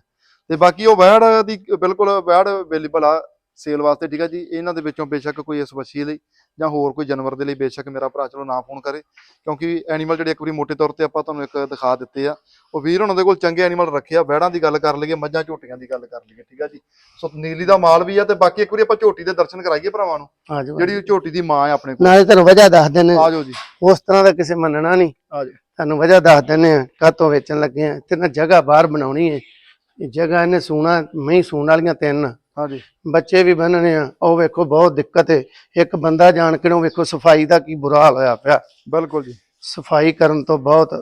Speaker 1: ਤੇ ਬਾਕੀ ਉਹ ਵੈੜ ਦੀ ਬਿਲਕੁਲ ਵੈੜ ਅਵੇਲੇਬਲ ਆ ਸੇਲ ਵਾਸਤੇ ਠੀਕ ਆ ਜੀ। ਇਹਨਾਂ ਦੇ ਵਿੱਚੋਂ ਬੇਸ਼ੱਕ ਕੋਈ ਇਸ ਵੱਛੀ ਲਈ ਜਾਂ ਹੋਰ ਕੋਈ ਜਾਨਵਰ ਦੇ ਲਈ ਬੇਸ਼ੱਕ ਮੇਰਾ ਭਰਾ ਚਲੋ ਨਾ ਫੋਨ ਕਰੇ ਕਿਉਂਕਿ ਐਨੀਮਲ ਜਿਹੜੇ ਇੱਕ ਵਾਰੀ ਮੋٹے ਤੌਰ ਤੇ ਆਪਾਂ ਤੁਹਾਨੂੰ ਇੱਕ ਦਿਖਾ ਦਿੱਤੇ ਆ ਉਹ ਵੀਰ ਉਹਨਾਂ ਦੇ ਕੋਲ ਚੰਗੇ ਐਨੀਮਲ ਰੱਖੇ ਆ ਵੈੜਾਂ ਦੀ ਗੱਲ ਕਰ ਲਈਏ ਮੱਝਾਂ ਝੋਟੀਆਂ ਦੀ ਗੱਲ ਕਰ ਲਈਏ ਠੀਕ ਆ ਜੀ। ਸੋ ਨੀਲੀ ਦਾ ਮਾਲ ਵੀ ਆ ਤੇ ਬਾਕੀ ਇੱਕ ਵਾਰੀ ਆਪਾਂ ਝੋਟੀ ਦੇ ਦਰਸ਼ਨ ਕਰਾਈਏ ਭਰਾਵਾਂ ਨੂੰ
Speaker 2: ਆਜੋ
Speaker 1: ਜਿਹੜੀ ਉਹ ਝੋਟੀ ਦੀ ਮਾਂ ਆ ਆਪਣੇ ਕੋਲ।
Speaker 2: ਨਾਲੇ ਤੁਹਾਨੂੰ ਵਜ੍ਹਾ ਦੱਸ ਦਿੰਦੇ
Speaker 1: ਆ ਜਾਓ ਜੀ।
Speaker 2: ਉਸ ਤਰ੍ਹਾਂ ਦਾ ਕਿਸੇ ਮੰਨਣਾ ਨਹੀਂ।
Speaker 1: ਆਜੋ।
Speaker 2: ਤੁਹਾਨੂੰ ਵਜ੍ਹਾ ਦੱਸ ਦਿੰਦੇ ਆ ਕਾਤੋਂ ਵੇਚਣ ਲੱਗੇ ਆ ਤੇ ਨਾ ਜਗ੍ਹਾ ਬਾਹਰ ਬਣਾਉਣੀ ਹੈ। ਇਹ ਜਗ੍ਹਾ ਇਹਨੇ ਸੂਣਾ ਮਹੀਂ ਸੂਣ ਵਾਲੀਆਂ ਤਿੰਨ।
Speaker 1: ਹਾਂਜੀ।
Speaker 2: ਬੱਚੇ ਵੀ ਬੰਨਣੇ ਆ। ਉਹ ਵੇਖੋ ਬਹੁਤ ਦਿੱਕਤ ਹੈ ਇੱਕ ਬੰਦਾ ਜਾਣ ਕੇ ਨੂੰ ਵੇਖੋ ਸਫ਼ਾਈ ਦਾ ਕੀ ਬੁਰਾ ਹਾਲ ਹੋਇਆ ਪਿਆ।
Speaker 1: ਬਿਲਕੁਲ ਜੀ।
Speaker 2: ਸਫ਼ਾਈ ਕਰਨ ਤੋਂ ਬਹੁਤ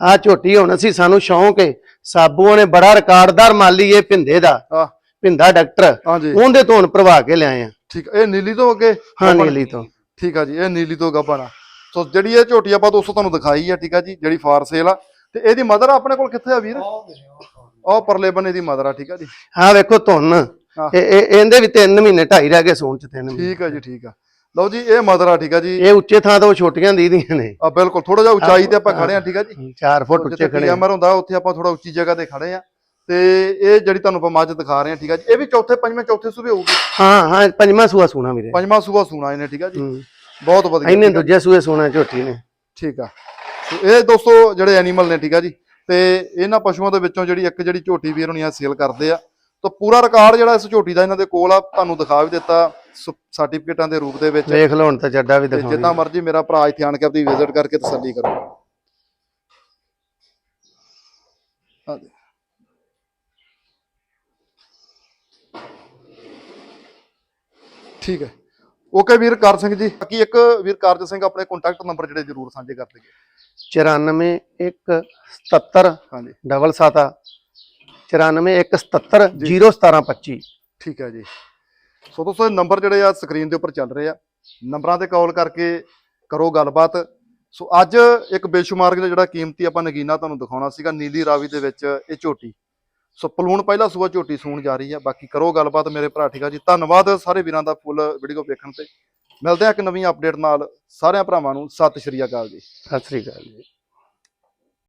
Speaker 2: ਆ ਝੋਟੀ ਹੁਣ ਅਸੀਂ ਸਾਨੂੰ ਸ਼ੌਂਕ ਹੈ ਸਾਬੂਆਂ ਨੇ ਬੜਾ ਰਿਕਾਰਡਦਾਰ ਮਾਲੀ ਇਹ ਭਿੰਦੇ ਦਾ।
Speaker 1: ਆ।
Speaker 2: ਭਿੰਦਾ ਡਾਕਟਰ। ਉਹਦੇ ਤੋਂ ਹੁਣ ਪ੍ਰਵਾ ਕੇ ਲਿਆਏ ਆ।
Speaker 1: ਠੀਕ ਇਹ ਨੀਲੀ ਤੋਂ ਅੱਗੇ?
Speaker 2: ਹਾਂ? ਨੀਲੀ ਤੋਂ।
Speaker 1: ਠੀਕ ਆ ਜੀ ਇਹ ਨੀਲੀ ਤੋਂ ਗੱਭਣ ਆ ਸੋ ਜਿਹੜੀ ਇਹ ਝੋਟੀ ਆਪਾਂ ਦੋਸਤੋ ਤੁਹਾਨੂੰ ਦਿਖਾਈ ਆ ਠੀਕ ਆ ਜੀ ਜਿਹੜੀ ਫਾਰ ਸੇਲ ਆ। ਤੇ ਇਹਦੀ ਮਦਰ ਆਪਣੇ ਕੋਲ ਕਿੱਥੇ ਆ ਵੀਰ? ਉਹ ਪਰਲੇ ਬੰਨੇ ਦੀ ਮਦਰ ਆ ਠੀਕ ਆ ਜੀ?
Speaker 2: ਆਹ ਵੇਖੋ ਧੁੰਨ।
Speaker 1: ਹਾਂ।
Speaker 2: ਇਹ ਇਹ- ਇਹਦੇ ਵੀ 3 ਮਹੀਨੇ ਢਾਈ ਰਹਿ ਗਏ ਸੂਣ ਚ 3 ਮਹੀਨੇ।
Speaker 1: ਠੀਕ ਆ ਜੀ ਠੀਕ ਆ। ਲਓ ਜੀ ਇਹ ਮਦਰ ਆ ਠੀਕ ਆ ਜੀ।
Speaker 2: ਇਹ ਉੱਚੇ ਥਾਂ ਤੋਂ ਛੋਟੀਆਂ ਦੀਦੀਆਂ ਨੇ।
Speaker 1: ਆ ਬਿਲਕੁਲ ਥੋੜਾ ਜਿਹਾ ਉਚਾਈ ਤੇ ਆਪਾਂ ਖੜੇ ਆ ਠੀਕ ਆ ਜੀ।
Speaker 2: 4 ਫੁੱਟ ਉੱਚੇ ਖੜੇ ਆ।
Speaker 1: ਪੀਐਮਆਰ ਹੁੰਦਾ ਉੱਥੇ ਆਪਾਂ ਥੋੜਾ ਉੱਚੀ ਜਗ੍ਹਾ ਤੇ ਖੜੇ ਆ। ਤੇ ਇਹ ਜਿਹੜੀ ਤੁਹਾਨੂੰ ਆਪਾਂ ਮੱਝ ਦਿਖਾ ਰਹੇ ਆ ਠੀਕ ਆ ਜੀ ਇਹ ਵੀ ਚੌਥੇ ਪੰਜਵੇਂ ਚੌਥੇ ਸੂਬੇ ਹੋਊਗੀ।
Speaker 2: ਹਾਂ ਹਾਂ ਪੰਜਵਾਂ ਸੂਆ ਸੂਣਾ ਵੀਰੇ।
Speaker 1: ਪੰਜਵਾਂ ਸੂਬਾ ਸੂਣਾ ਇਹਨੇ ਠੀਕ ਆ ਜੀ।
Speaker 2: ਹੂੰ।
Speaker 1: ਬਹੁਤ ਵਧੀਆ
Speaker 2: ਇਹਨੇ। ਦੂਜੇ ਸੂਏ ਸੂਣਾ ਝੋਟੀ ਨੇ।
Speaker 1: ਠੀਕ ਆ। ਸੋ ਇਹ ਦੋਸਤੋ ਜਿਹੜੇ ਐਨੀਮਲ ਨੇ ਠੀਕ ਆ ਜੀ ਤੇ ਇਹਨਾਂ ਪਸ਼ੂਆਂ ਦੇ ਵਿੱਚੋਂ ਜਿਹੜੀ ਇੱਕ ਜਿਹੜੀ ਝੋਟੀ ਵੀਰ ਹੁਣੀ ਆ ਸੇਲ ਕਰਦੇ ਆ। ਤਾਂ ਪੂਰਾ ਰਿਕਾਰਡ ਜਿਹੜਾ ਇਸ ਝੋਟੀ ਦਾ ਇਹਨਾਂ ਦੇ ਕੋਲ ਆ ਤੁਹਾਨੂੰ ਦਿਖਾ ਵੀ ਦਿੱਤਾ ਸਰਟੀਫਿਕੇਟਾਂ ਦੇ ਰੂਪ ਦੇ ਵਿੱਚ।
Speaker 2: ਵੇਖ ਲਓ ਹੁਣ ਤਾਂ ਜੱਡਾ ਵੀ ਦਿਖਾਉਂਦੀ।
Speaker 1: ਜਿੰਨਾ ਮਰਜ਼ੀ ਮੇਰਾ ਭਰਾ ਇੱਥੇ ਆਣ ਕੇ ਆਪਣੀ ਵਿਜ਼ਿਟ ਕਰਕੇ ਤਸੱਲੀ ਕਰੋ। ਆ ਦੇ। ਠੀਕ ਹੈ। ਓਕੇ ਵੀਰ ਕਰ ਸਿੰਘ ਜੀ। ਬਾਕੀ ਇੱਕ ਵੀਰ ਕਾਰਜ ਸਿੰਘ ਆਪਣੇ ਕੰਟੈਕਟ ਨੰਬਰ ਜਿਹੜੇ ਜ਼ਰੂਰ ਸਾਂਝੇ ਕਰ ਦੇਗੇ
Speaker 2: 94 1 77
Speaker 1: ਹਾਂਜੀ।
Speaker 2: ਡਬਲ ਸਤਾ 94 1 77 017 25
Speaker 1: ਠੀਕ ਹੈ ਜੀ। ਸੋ ਦੋਸਤੋ ਇਹ ਨੰਬਰ ਜਿਹੜੇ ਆ ਸਕਰੀਨ ਦੇ ਉੱਪਰ ਚੱਲ ਰਹੇ ਆ। ਨੰਬਰਾਂ ਤੇ ਕਾਲ ਕਰਕੇ ਕਰੋ ਗੱਲਬਾਤ। ਸੋ ਅੱਜ ਇੱਕ ਬੇਸ਼ੁਮਾਰ ਦਾ ਜਿਹੜਾ ਕੀਮਤੀ ਆਪਾਂ ਨਗੀਨਾ ਤੁਹਾਨੂੰ ਦਿਖਾਉਣਾ ਸੀਗਾ ਨੀਲੀ ਰਾਵੀ ਦੇ ਵਿੱਚ ਇਹ ਝੋਟੀ। ਸੋ ਪਲੂਣ ਪਹਿਲਾ ਸੂਆ ਝੋਟੀ ਸੂਣ ਜਾ ਰਹੀ ਆ। ਬਾਕੀ ਕਰੋ ਗੱਲਬਾਤ ਮੇਰੇ ਭਰਾ, ਠੀਕ ਆ ਜੀ। ਧੰਨਵਾਦ ਸਾਰੇ ਵੀਰਾਂ ਦਾ ਫੁੱਲ ਵੀਡੀਓ ਵੇਖਣ ਤੇ। ਮਿਲਦੇ ਆ ਇੱਕ ਨਵੀਂ ਅਪਡੇਟ ਨਾਲ। ਸਾਰਿਆਂ ਭਰਾਵਾਂ ਨੂੰ ਸਤਿ ਸ਼੍ਰੀ ਅਕਾਲ ਜੀ।
Speaker 2: ਸਤਿ ਸ੍ਰੀ ਅਕਾਲ ਜੀ।